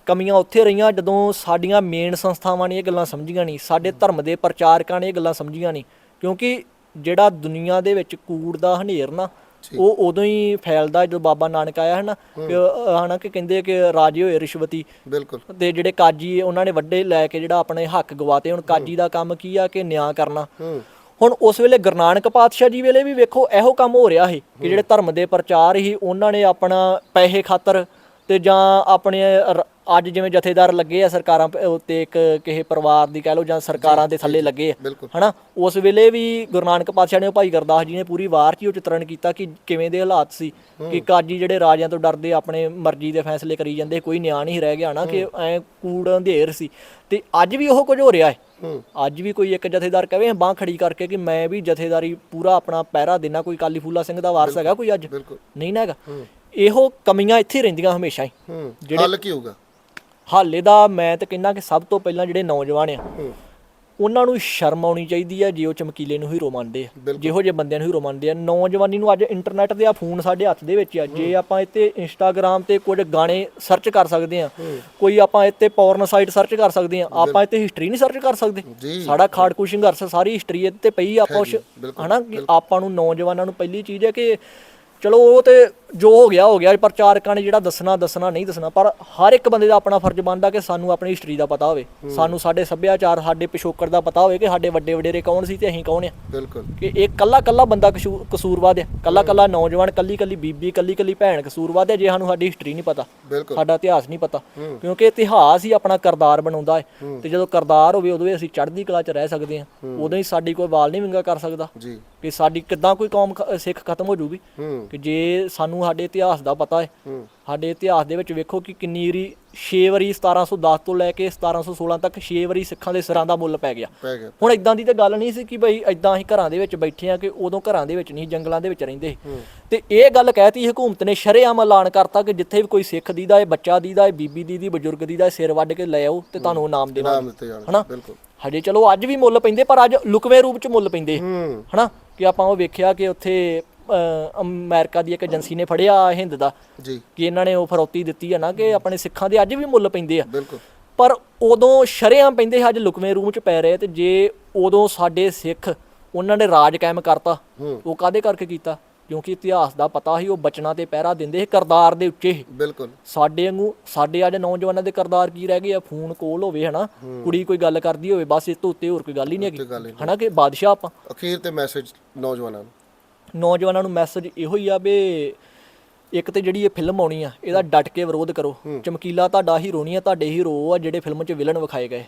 ਕਮੀਆਂ ਉੱਥੇ ਰਹੀਆਂ ਜਦੋਂ ਸਾਡੀਆਂ ਮੇਨ ਸੰਸਥਾਵਾਂ ਨੇ ਇਹ ਗੱਲਾਂ ਸਮਝੀਆਂ ਨਹੀਂ ਸਾਡੇ ਧਰਮ ਦੇ ਪ੍ਰਚਾਰਕਾਂ ਨੇ ਇਹ ਗੱਲਾਂ ਸਮਝੀਆਂ ਨਹੀਂ ਕਿਉਂਕਿ ਜਿਹੜਾ ਦੁਨੀਆ ਦੇ ਵਿੱਚ ਕੂੜ ਦਾ ਹਨੇਰ ਨਾ ਉਹ ਉਦੋਂ ਹੀ ਫੈਲਦਾ ਜਦੋਂ ਬਾਬਾ ਨਾਨਕ ਆਇਆ ਹੈ। ਨਾ ਕਿ ਅਹ ਹਨਾ ਕਿ ਕਹਿੰਦੇ ਕਿ ਰਾਜੇ ਹੋਏ ਰਿਸ਼ਵਤੀ। ਬਿਲਕੁਲ। ਤੇ ਜਿਹੜੇ ਕਾਜੀ ਉਹਨਾਂ ਨੇ ਵੱਡੇ ਲੈ ਕੇ ਜਿਹੜਾ ਆਪਣੇ ਹੱਕ ਗਵਾਤੇ ਹੁਣ ਕਾਜੀ ਦਾ ਕੰਮ ਕੀ ਆ ਕਿ ਨਿਆਂ ਕਰਨਾ। ਹੁਣ ਉਸ ਵੇਲੇ ਗੁਰੂ ਨਾਨਕ ਪਾਤਸ਼ਾਹ ਜੀ ਵੇਲੇ ਵੀ ਵੇਖੋ ਇਹੋ ਕੰਮ ਹੋ ਰਿਹਾ ਸੀ ਕਿ ਜਿਹੜੇ ਧਰਮ ਦੇ ਪ੍ਰਚਾਰ ਹੀ ਉਹਨਾਂ ਨੇ ਆਪਣਾ ਪੈਸੇ ਖਾਤਰ ਤੇ ਜਾਂ ਆਪਣੇ ਰ- ਅੱਜ ਜਿਵੇਂ ਜਥੇਦਾਰ ਲੱਗੇ ਆ ਸਰਕਾਰਾਂ ਪ- ਉੱਤੇ ਇੱਕ ਕਿਸੇ ਪਰਿਵਾਰ ਦੀ ਕਹਿ ਲਓ ਜਾਂ ਸਰਕਾਰਾਂ ਦੇ ਥੱਲੇ ਲੱਗੇ ਆ ਬਿਲਕੁਲ। ਹਨਾ? ਉਸ ਵੇਲੇ ਵੀ ਗੁਰੂ ਨਾਨਕ ਪਾਤਸ਼ਾਹ ਨੇ ਉਹ ਭਾਈ ਗੁਰਦਾਸ ਜੀ ਨੇ ਪੂਰੀ ਵਾਰ 'ਚ ਹੀ ਉਹ ਚਿਤਰਨ ਕੀਤਾ ਕਿ ਕਿਵੇਂ ਦੇ ਹਾਲਾਤ ਸੀ ਕਿ ਕਾਜੀ ਜਿਹੜੇ ਰਾਜਿਆਂ ਤੋਂ ਡਰਦੇ ਆਪਣੇ ਮਰਜ਼ੀ ਦੇ ਫੈਸਲੇ ਕਰੀ ਜਾਂਦੇ ਕੋਈ ਨਿਆਂ ਨਹੀਂ ਰਹਿ ਗਿਆ ਨਾ ਕਿ ਐ ਕੂੜ ਅੰਧੇਰ ਸੀ। ਤੇ ਅੱਜ ਵੀ ਉਹ ਕੁਝ ਹੋ ਰਿਹਾ ਹੈ। ਹੂੰ। ਅੱਜ ਵੀ ਕੋਈ ਇੱਕ ਜਥੇਦਾਰ ਕਹੇ ਬਾਹ ਖੜੀ ਕਰਕੇ ਕਿ ਮੈਂ ਵੀ ਜਥੇਦਾਰੀ ਪੂਰਾ ਆਪਣਾ ਪਹਿਰਾ ਦੇਣਾ ਕੋਈ ਕਾਲੀ ਫੂਲਾ ਸਿੰਘ ਦਾ ਵਾਰਸ ਹੈਗਾ ਕੋਈ ਅੱਜ? ਬਿਲਕੁਲ। ਨਹੀਂ ਨਾ ਹੈਗਾ। ਇਹੋ ਕਮੀਆਂ ਇੱਥੇ ਰਹਿੰਦੀਆਂ ਹਮੇਸ਼ਾ ਹੀ। ਹੂੰ ਹੱਲ ਕੀ ਹੋਊਗਾ? ਹਾਲੇ ਦਾ ਮੈਂ ਤਾਂ ਕਹਿੰਦਾ ਕਿ ਸਭ ਤੋਂ ਪਹਿਲਾਂ ਜਿਹੜੇ ਨੌਜਵਾਨ ਆ ਉਹਨਾਂ ਨੂੰ ਸ਼ਰਮ ਆਉਣੀ ਚਾਹੀਦੀ ਆ ਜੇ ਉਹ ਚਮਕੀਲੇ ਨੂੰ ਹੀਰੋ ਮੰਨਦੇ ਆ। ਜਿਹੋ ਜਿਹੇ ਬੰਦਿਆਂ ਨੂੰ ਹੀਰੋ ਮੰਨਦੇ ਆ। ਨੌਜਵਾਨੀ ਨੂੰ ਅੱਜ ਇੰਟਰਨੈਟ ਦੇ ਆ ਫੋਨ ਸਾਡੇ ਹੱਥ ਦੇ ਵਿੱਚ ਆ। ਜੇ ਆਪਾਂ ਇੱਥੇ ਇੰਸਟਾਗ੍ਰam ਤੇ ਕੁਝ ਗਾਣੇ ਸਰਚ ਕਰ ਸਕਦੇ ਆ ਕੋਈ ਆਪਾਂ ਇੱਥੇ ਪੌਰਨ ਸਾਈਟ ਸਰਚ ਕਰ ਸਕਦੇ ਆ ਆਪਾਂ ਇੱਥੇ ਹਿਸਟਰੀ ਨਹੀਂ ਸਰਚ ਕਰ ਸਕਦੇ। ਸਾਡਾ ਖਾੜਕੂ ਸੰਘਰਸ਼ ਸਾਰੀ ਹਿਸਟਰੀ ਇਹਦੇ ਤੇ ਪਈ ਆਪਾਂ ਉਸ ਹਨਾ ਆਪਾਂ ਨੂੰ ਨੌਜਵਾਨਾਂ ਨੂੰ ਪਹਿਲੀ ਚੀਜ਼ ਹੈ ਕਿ ਚਲੋ ਉਹ ਤੇ ਜੋ ਹੋ ਗਿਆ ਹੋ ਗਿਆ ਪ੍ਰਚਾਰਕਾਂ ਨੇ ਜਿਹੜਾ ਦੱਸਣਾ ਦੱਸਣਾ ਨਹੀਂ ਦੱਸਣਾ ਪਰ ਹਰ ਇੱਕ ਬੰਦੇ ਦਾ ਆਪਣਾ ਫਰਜ਼ ਬਣਦਾ ਕਿ ਸਾਨੂੰ ਆਪਣੀ ਹਿਸਟਰੀ ਦਾ ਪਤਾ ਹੋਵੇ। ਸਾਨੂੰ ਸਾਡੇ ਸੱਭਿਆਚਾਰ ਸਾਡੇ ਪਿਛੋਕੜ ਦਾ ਪਤਾ ਹੋਵੇ ਕਿ ਸਾਡੇ ਵੱਡੇ ਵਡੇਰੇ ਕੌਣ ਸੀ ਤੇ ਅਸੀਂ ਕੌਣ ਆ। ਬਿਲਕੁਲ। ਕਿ ਇਹ ਕੱਲਾ ਕੱਲਾ ਬੰਦਾ ਕਸ਼ੂ- ਕਸੂਰਵਾਦ ਹੈ ਕੱਲਾ ਕੱਲਾ ਨੌਜਵਾਨ ਕੱਲੀ ਕੱਲੀ ਬੀਬੀ ਕੱਲੀ ਕੱਲੀ ਭੈਣ ਕਸੂਰਵਾਦ ਹੈ ਜੇ ਸਾਨੂੰ ਸਾਡੀ ਹਿਸਟਰੀ ਨਹੀਂ ਪਤਾ। ਸਾਡਾ ਇਤਿਹਾਸ ਨਹੀਂ ਪਤਾ। ਕਿਉਂਕਿ ਇਤਿਹਾਸ ਹੀ ਆਪਣਾ ਕਰਦਾਰ ਬਣਾਉਂਦਾ ਹੈ। ਤੇ ਜਦੋਂ ਕਰਦਾਰ ਹੋਵੇ ਉਦੋਂ ਹੀ ਅਸੀਂ ਚੜ੍ਹਦੀ ਕਲਾ 'ਚ ਰਹਿ ਸਕਦੇ ਹਾਂ। ਉਦੋਂ ਹੀ ਸਾਡੀ ਕੋਈ ਵਾਲ ਨਹੀਂ ਵਿੰਗਾ ਕਰ ਸਕਦਾ। ਜੀ। ਕਿ ਸਾਡੀ ਕਿੱਦਾਂ ਕੋਈ ਕੌਮ ਖ- ਸਿੱਖ ਖਤਮ ਹੋ ਜੂਗੀ। ਹੂੰ। ਕਿ ਜੇ ਸਾਨੂੰ ਸਾਡੇ ਇਤਿਹਾਸ ਦਾ ਪਤਾ ਹੈ ਹੂੰ। ਸਾਡੇ ਇਤਿਹਾਸ ਦੇ ਵਿੱਚ ਵੇਖੋ ਕਿ ਕਿੰਨੀ ਵਾਰੀ 6 ਵਾਰੀ 1710 ਤੋਂ ਲੈ ਕੇ 1716 ਤੱਕ 6 ਵਾਰੀ ਸਿੱਖਾਂ ਦੇ ਸਿਰਾਂ ਦਾ ਮੁੱਲ ਪੈ ਗਿਆ। ਪੈ ਗਿਆ। ਹੁਣ ਇਦਾਂ ਦੀ ਤਾਂ ਗੱਲ ਨਹੀਂ ਸੀ ਕਿ ਬਈ ਇਦਾਂ ਅਸੀਂ ਘਰਾਂ ਦੇ ਵਿੱਚ ਬੈਠੇ ਆ ਕਿ ਉਦੋਂ ਘਰਾਂ ਦੇ ਵਿੱਚ ਨਹੀਂ ਜੰਗਲਾਂ ਦੇ ਵਿੱਚ ਰਹਿੰਦੇ ਸੀ। ਤੇ ਇਹ ਗੱਲ ਕਹਿਤੀ ਹਕੂਮਤ ਨੇ ਸ਼ਰੇਆਮ ਐਲਾਨ ਕਰਤਾ ਕਿ ਜਿੱਥੇ ਵੀ ਕੋਈ ਸਿੱਖ ਦੀ ਦਾ ਬੱਚਾ ਦੀ ਦਾ ਬੀਬੀ ਦੀ ਦੀ ਬਜ਼ੁਰਗ ਦੀ ਦਾ ਸਿਰ ਵੱਢ ਕੇ ਲੈ ਆਓ ਤੇ ਤੁਹਾਨੂੰ ਇਨਾਮ ਦੇਣਾ ਨਾਮ ਦਿੱਤੇ ਜਾਣ ਹਨਾ? ਬਿਲਕੁਲ। ਹਜੇ ਚਲੋ ਅੱਜ ਵੀ ਮੁੱਲ ਪੈਂਦੇ ਪਰ ਅੱਜ ਲੁਕਵੇਂ ਰੂਪ ਚ ਮੁੱਲ ਪੈਂਦੇ। ਹੂੰ। ਹਨਾ? ਕਿ ਆਪਾਂ ਉਹ ਵੇਖਿਆ ਕਿ ਉੱਥੇ ਅਹ, ਅਮਰੀਕਾ ਦੀ ਇੱਕ ਏਜੰਸੀ ਨੇ ਫੜਿਆ ਹਿੰਦ ਦਾ ਜੀ। ਕਿ ਇਹਨਾਂ ਨੇ ਉਹ ਫਰੌਤੀ ਦਿੱਤੀ ਹੈ ਨਾ ਕਿ ਆਪਣੇ ਸਿੱਖਾਂ ਦੇ ਅੱਜ ਵੀ ਮੁੱਲ ਪੈਂਦੇ ਆ। ਬਿਲਕੁਲ। ਪਰ ਉਦੋਂ ਸ਼ਰੇਆਮ ਪੈਂਦੇ ਸੀ, ਅੱਜ ਲੁਕਵੇਂ ਰੂਮ ਚ ਪੈ ਰਹੇ ਤੇ ਜੇ ਉਦੋਂ ਸਾਡੇ ਸਿੱਖ ਉਹਨਾਂ ਨੇ ਰਾਜ ਕਾਇਮ ਕਰਤਾ। ਉਹ ਕਾਦੇ ਕਰਕੇ ਕੀਤਾ? ਕਿਉਂਕਿ ਇਤਿਹਾਸ ਦਾ ਪਤਾ ਸੀ ਉਹ ਬਚਨਾਂ ਤੇ ਪਹਿਰਾ ਦਿੰਦੇ ਸੀ ਕਰਦਾਰ ਦੇ ਉੱਚੇ ਸੀ। ਬਿਲਕੁਲ। ਸਾਡੇ ਵਾਂਗੂ ਸਾਡੇ ਅੱਜ ਨੌਜਵਾਨਾਂ ਦੇ ਕਰਦਾਰ ਕੀ ਰਹਿ ਗਏ ਆ? ਫੋਨ ਕੋਲ ਹੋਵੇ ਹਨਾ? ਕੁੜੀ ਕੋਈ ਗੱਲ ਕਰਦੀ ਹੋਵੇ ਬਸ ਇਸ ਤੋਂ ਉੱਤੇ ਹੋਰ ਕੋਈ ਗੱਲ ਹੀ ਨਹੀਂ ਹੈਗੀ। ਹਨਾ ਕਿ ਬਾਦਸ਼ਾਹ ਆਪਾਂ? ਅਖੀਰ ਤੇ ਮੈਸੇਜ ਨੌਜਵਾਨਾਂ ਨੂੰ। ਨੌਜਵਾਨਾਂ ਨੂੰ ਮੈਸੇਜ ਇਹੋ ਹੀ ਆ ਵੀ ਇੱਕ ਤੇ ਜਿਹੜੀ ਇਹ ਫਿਲਮ ਆਉਣੀ ਆ ਇਹਦਾ ਡਟ ਕੇ ਵਿਰੋਧ ਕਰੋ। ਚਮਕੀਲਾ ਤੁਹਾਡਾ ਹੀਰੋ ਨਹੀਂ ਆ ਤੁਹਾਡੇ ਹੀਰੋ ਆ ਜਿਹੜੇ ਫਿਲਮ 'ਚ ਵਿਲਨ ਵਿਖਾਏ ਗਏ।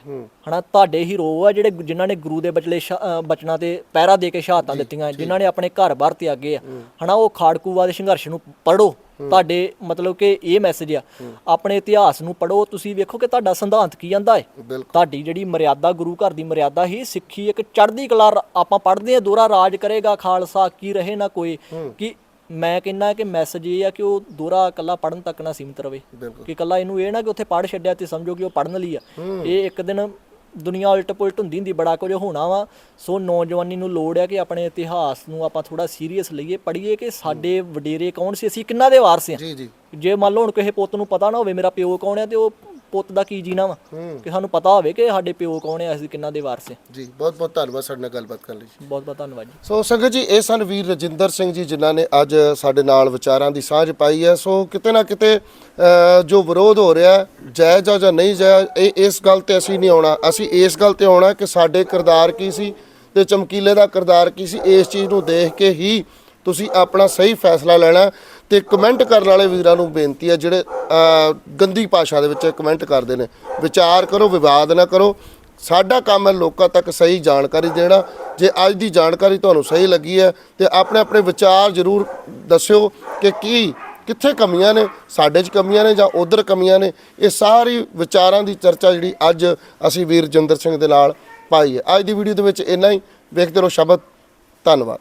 ਹਨਾ ਤੁਹਾਡੇ ਹੀਰੋ ਆ ਜਿਹੜੇ ਜਿਨ੍ਹਾਂ ਨੇ ਗੁਰੂ ਦੇ ਬਚਲੇ ਬਚਨਾਂ ਤੇ ਪਹਿਰਾ ਦੇ ਕੇ ਸ਼ਹਾਦਤਾਂ ਦਿੱਤੀਆਂ ਜਿਨ੍ਹਾਂ ਨੇ ਆਪਣੇ ਘਰ-ਬਾਰ ਤਿਆਗੇ ਆ। ਹਨਾ ਉਹ ਖਾੜਕੂਵਾਦ ਸੰਘਰਸ਼ ਨੂੰ ਪੜੋ ਤੁਹਾਡੇ ਮਤਲਬ ਕਿ ਇਹ ਮੈਸੇਜ ਆ। ਆਪਣੇ ਇਤਿਹਾਸ ਨੂੰ ਪੜੋ ਤੁਸੀਂ ਵੇਖੋ ਕਿ ਤੁਹਾਡਾ ਸਿਧਾਂਤ ਕੀ ਆਂਦਾ ਹੈ ਤੁਹਾਡੀ ਜਿਹੜੀ ਮਰਿਆਦਾ ਗੁਰੂ ਘਰ ਦੀ ਮਰਿਆਦਾ ਹੀ ਸਿੱਖੀ ਇੱਕ ਚੜ੍ਹਦੀ ਕਲਾ ਆਪਾਂ ਪੜ੍ਹਦੇ ਆ ਦੋਹਰਾ ਰਾਜ ਕਰੇਗਾ ਖਾਲਸਾ ਕੀ ਰਹੇ ਨਾ ਕੋਈ। ਕਿ ਮੈਂ ਕਹਿੰਦਾ ਕਿ ਮੈਸੇਜ ਇਹ ਆ ਕਿ ਉਹ ਦੋਹਰਾ ਇਕੱਲਾ ਪੜਨ ਤੱਕ ਨਾ ਸੀਮਿਤ ਰਵੇ। ਕਿ ਇਕੱਲਾ ਇਹਨੂੰ ਇਹ ਨਾ ਕਿ ਉੱਥੇ ਪੜ੍ਹ ਛੱਡਿਆ ਤੇ ਸਮਝੋ ਕਿ ਉਹ ਪੜਨ ਲਈ ਆ। ਇਹ ਇੱਕ ਦਿਨ ਦੁਨੀਆ ਉਲਟ ਪੁਲਟ ਹੁੰਦੀ ਹੁੰਦੀ ਬੜਾ ਕੁਝ ਹੋਣਾ ਵਾ। ਸੋ ਨੌਜਵਾਨੀ ਨੂੰ ਲੋੜ ਆ ਕਿ ਆਪਣੇ ਇਤਿਹਾਸ ਨੂੰ ਆਪਾਂ ਥੋੜਾ ਸੀਰੀਅਸ ਲਈਏ ਪੜ੍ਹੀਏ ਕਿ ਸਾਡੇ ਵਡੇਰੇ ਕੌਣ ਸੀ? ਅਸੀਂ ਕਿੰਨਾ ਦੇ ਵਾਰਸ ਆ? ਜੀ ਜੀ। ਜੇ ਮੰਨ ਲਓ ਹੁਣ ਕਿਸੇ ਪੁੱਤ ਨੂੰ ਪਤਾ ਨਾ ਹੋਵੇ ਮੇਰਾ ਪਿਓ ਕੌਣ ਹੈ ਤੇ ਉਹ ਪੁੱਤ ਦਾ ਕੀ ਜੀਣਾ ਵਾ? ਕਿ ਸਾਨੂੰ ਪਤਾ ਹੋਵੇ ਕਿ ਸਾਡੇ ਪਿਓ ਕੌਣ ਹੈ ਅਸੀਂ ਕਿੰਨਾ ਦੇ ਵਾਰਸ ਹਾਂ ਜੀ ਬਹੁਤ ਬਹੁਤ ਧੰਨਵਾਦ ਸਾਡੇ ਨਾਲ ਗੱਲਬਾਤ ਕਰਨ ਲਈ ਬਹੁਤ ਬਹੁਤ ਧੰਨਵਾਦ ਜੀ। ਸੋ ਸੰਗਤ ਜੀ ਇਹ ਸਨ ਵੀਰ ਰਜਿੰਦਰ ਸਿੰਘ ਜੀ ਜਿਨ੍ਹਾਂ ਨੇ ਅੱਜ ਸਾਡੇ ਨਾਲ ਵਿਚਾਰਾਂ ਦੀ ਸਾਂਝ ਪਾਈ ਹੈ। ਸੋ ਕਿਤੇ ਨਾ ਕਿਤੇ ਜੋ ਵਿਰੋਧ ਹੋ ਰਿਹਾ ਜਾਇਜ਼ ਆ ਜਾਂ ਨਹੀਂ ਜਾਇਜ਼ ਇਹ ਇਸ ਗੱਲ ਤੇ ਅਸੀਂ ਨਹੀਂ ਆਉਣਾ। ਅਸੀਂ ਇਸ ਗੱਲ ਤੇ ਆਉਣਾ ਕਿ ਸਾਡੇ ਕਿਰਦਾਰ ਕੀ ਸੀ ਤੇ ਚਮਕੀਲੇ ਦਾ ਕਿਰਦਾਰ ਕੀ ਸੀ ਇਸ ਚੀਜ਼ ਨੂੰ ਦੇਖ ਕੇ ਹੀ ਤੁਸੀਂ ਆਪਣਾ ਸਹੀ ਫੈਸਲਾ ਲੈਣਾ ਤੇ ਕਮੈਂਟ ਕਰਨ ਵਾਲੇ ਵੀਰਾਂ ਨੂੰ ਬੇਨਤੀ ਹੈ, ਜਿਹੜੇ ਗੰਦੀ ਭਾਸ਼ਾ ਦੇ ਵਿੱਚ ਕਮੈਂਟ ਕਰਦੇ ਨੇ, ਵਿਚਾਰ ਕਰੋ, ਵਿਵਾਦ ਨਾ ਕਰੋ। ਸਾਡਾ ਕੰਮ ਹੈ ਲੋਕਾਂ ਤੱਕ ਸਹੀ ਜਾਣਕਾਰੀ ਦੇਣਾ। ਜੇ ਅੱਜ ਦੀ ਜਾਣਕਾਰੀ ਤੁਹਾਨੂੰ ਸਹੀ ਲੱਗੀ ਹੈ, ਤੇ ਆਪਣੇ ਆਪਣੇ ਵਿਚਾਰ ਜ਼ਰੂਰ ਦੱਸਿਓ ਕਿ ਕੀ, ਕਿੱਥੇ ਕਮੀਆਂ ਨੇ, ਸਾਡੇ 'ਚ ਕਮੀਆਂ ਨੇ ਜਾਂ ਉਧਰ ਕਮੀਆਂ ਨੇ। ਇਹ ਸਾਰੀ ਵਿਚਾਰਾਂ ਦੀ ਚਰਚਾ ਜਿਹੜੀ ਅੱਜ ਅਸੀਂ ਵੀਰ ਜਿੰਦਰ ਸਿੰਘ ਦੇ ਨਾਲ ਪਾਈ ਹੈ। ਅੱਜ ਦੀ ਵੀਡੀਓ ਦੇ ਵਿੱਚ ਇੰਨਾ ਹੀ। ਵੇਖਦੇ ਰਹੋ, ਸ਼ਬਦ ਧੰਨਵਾਦ।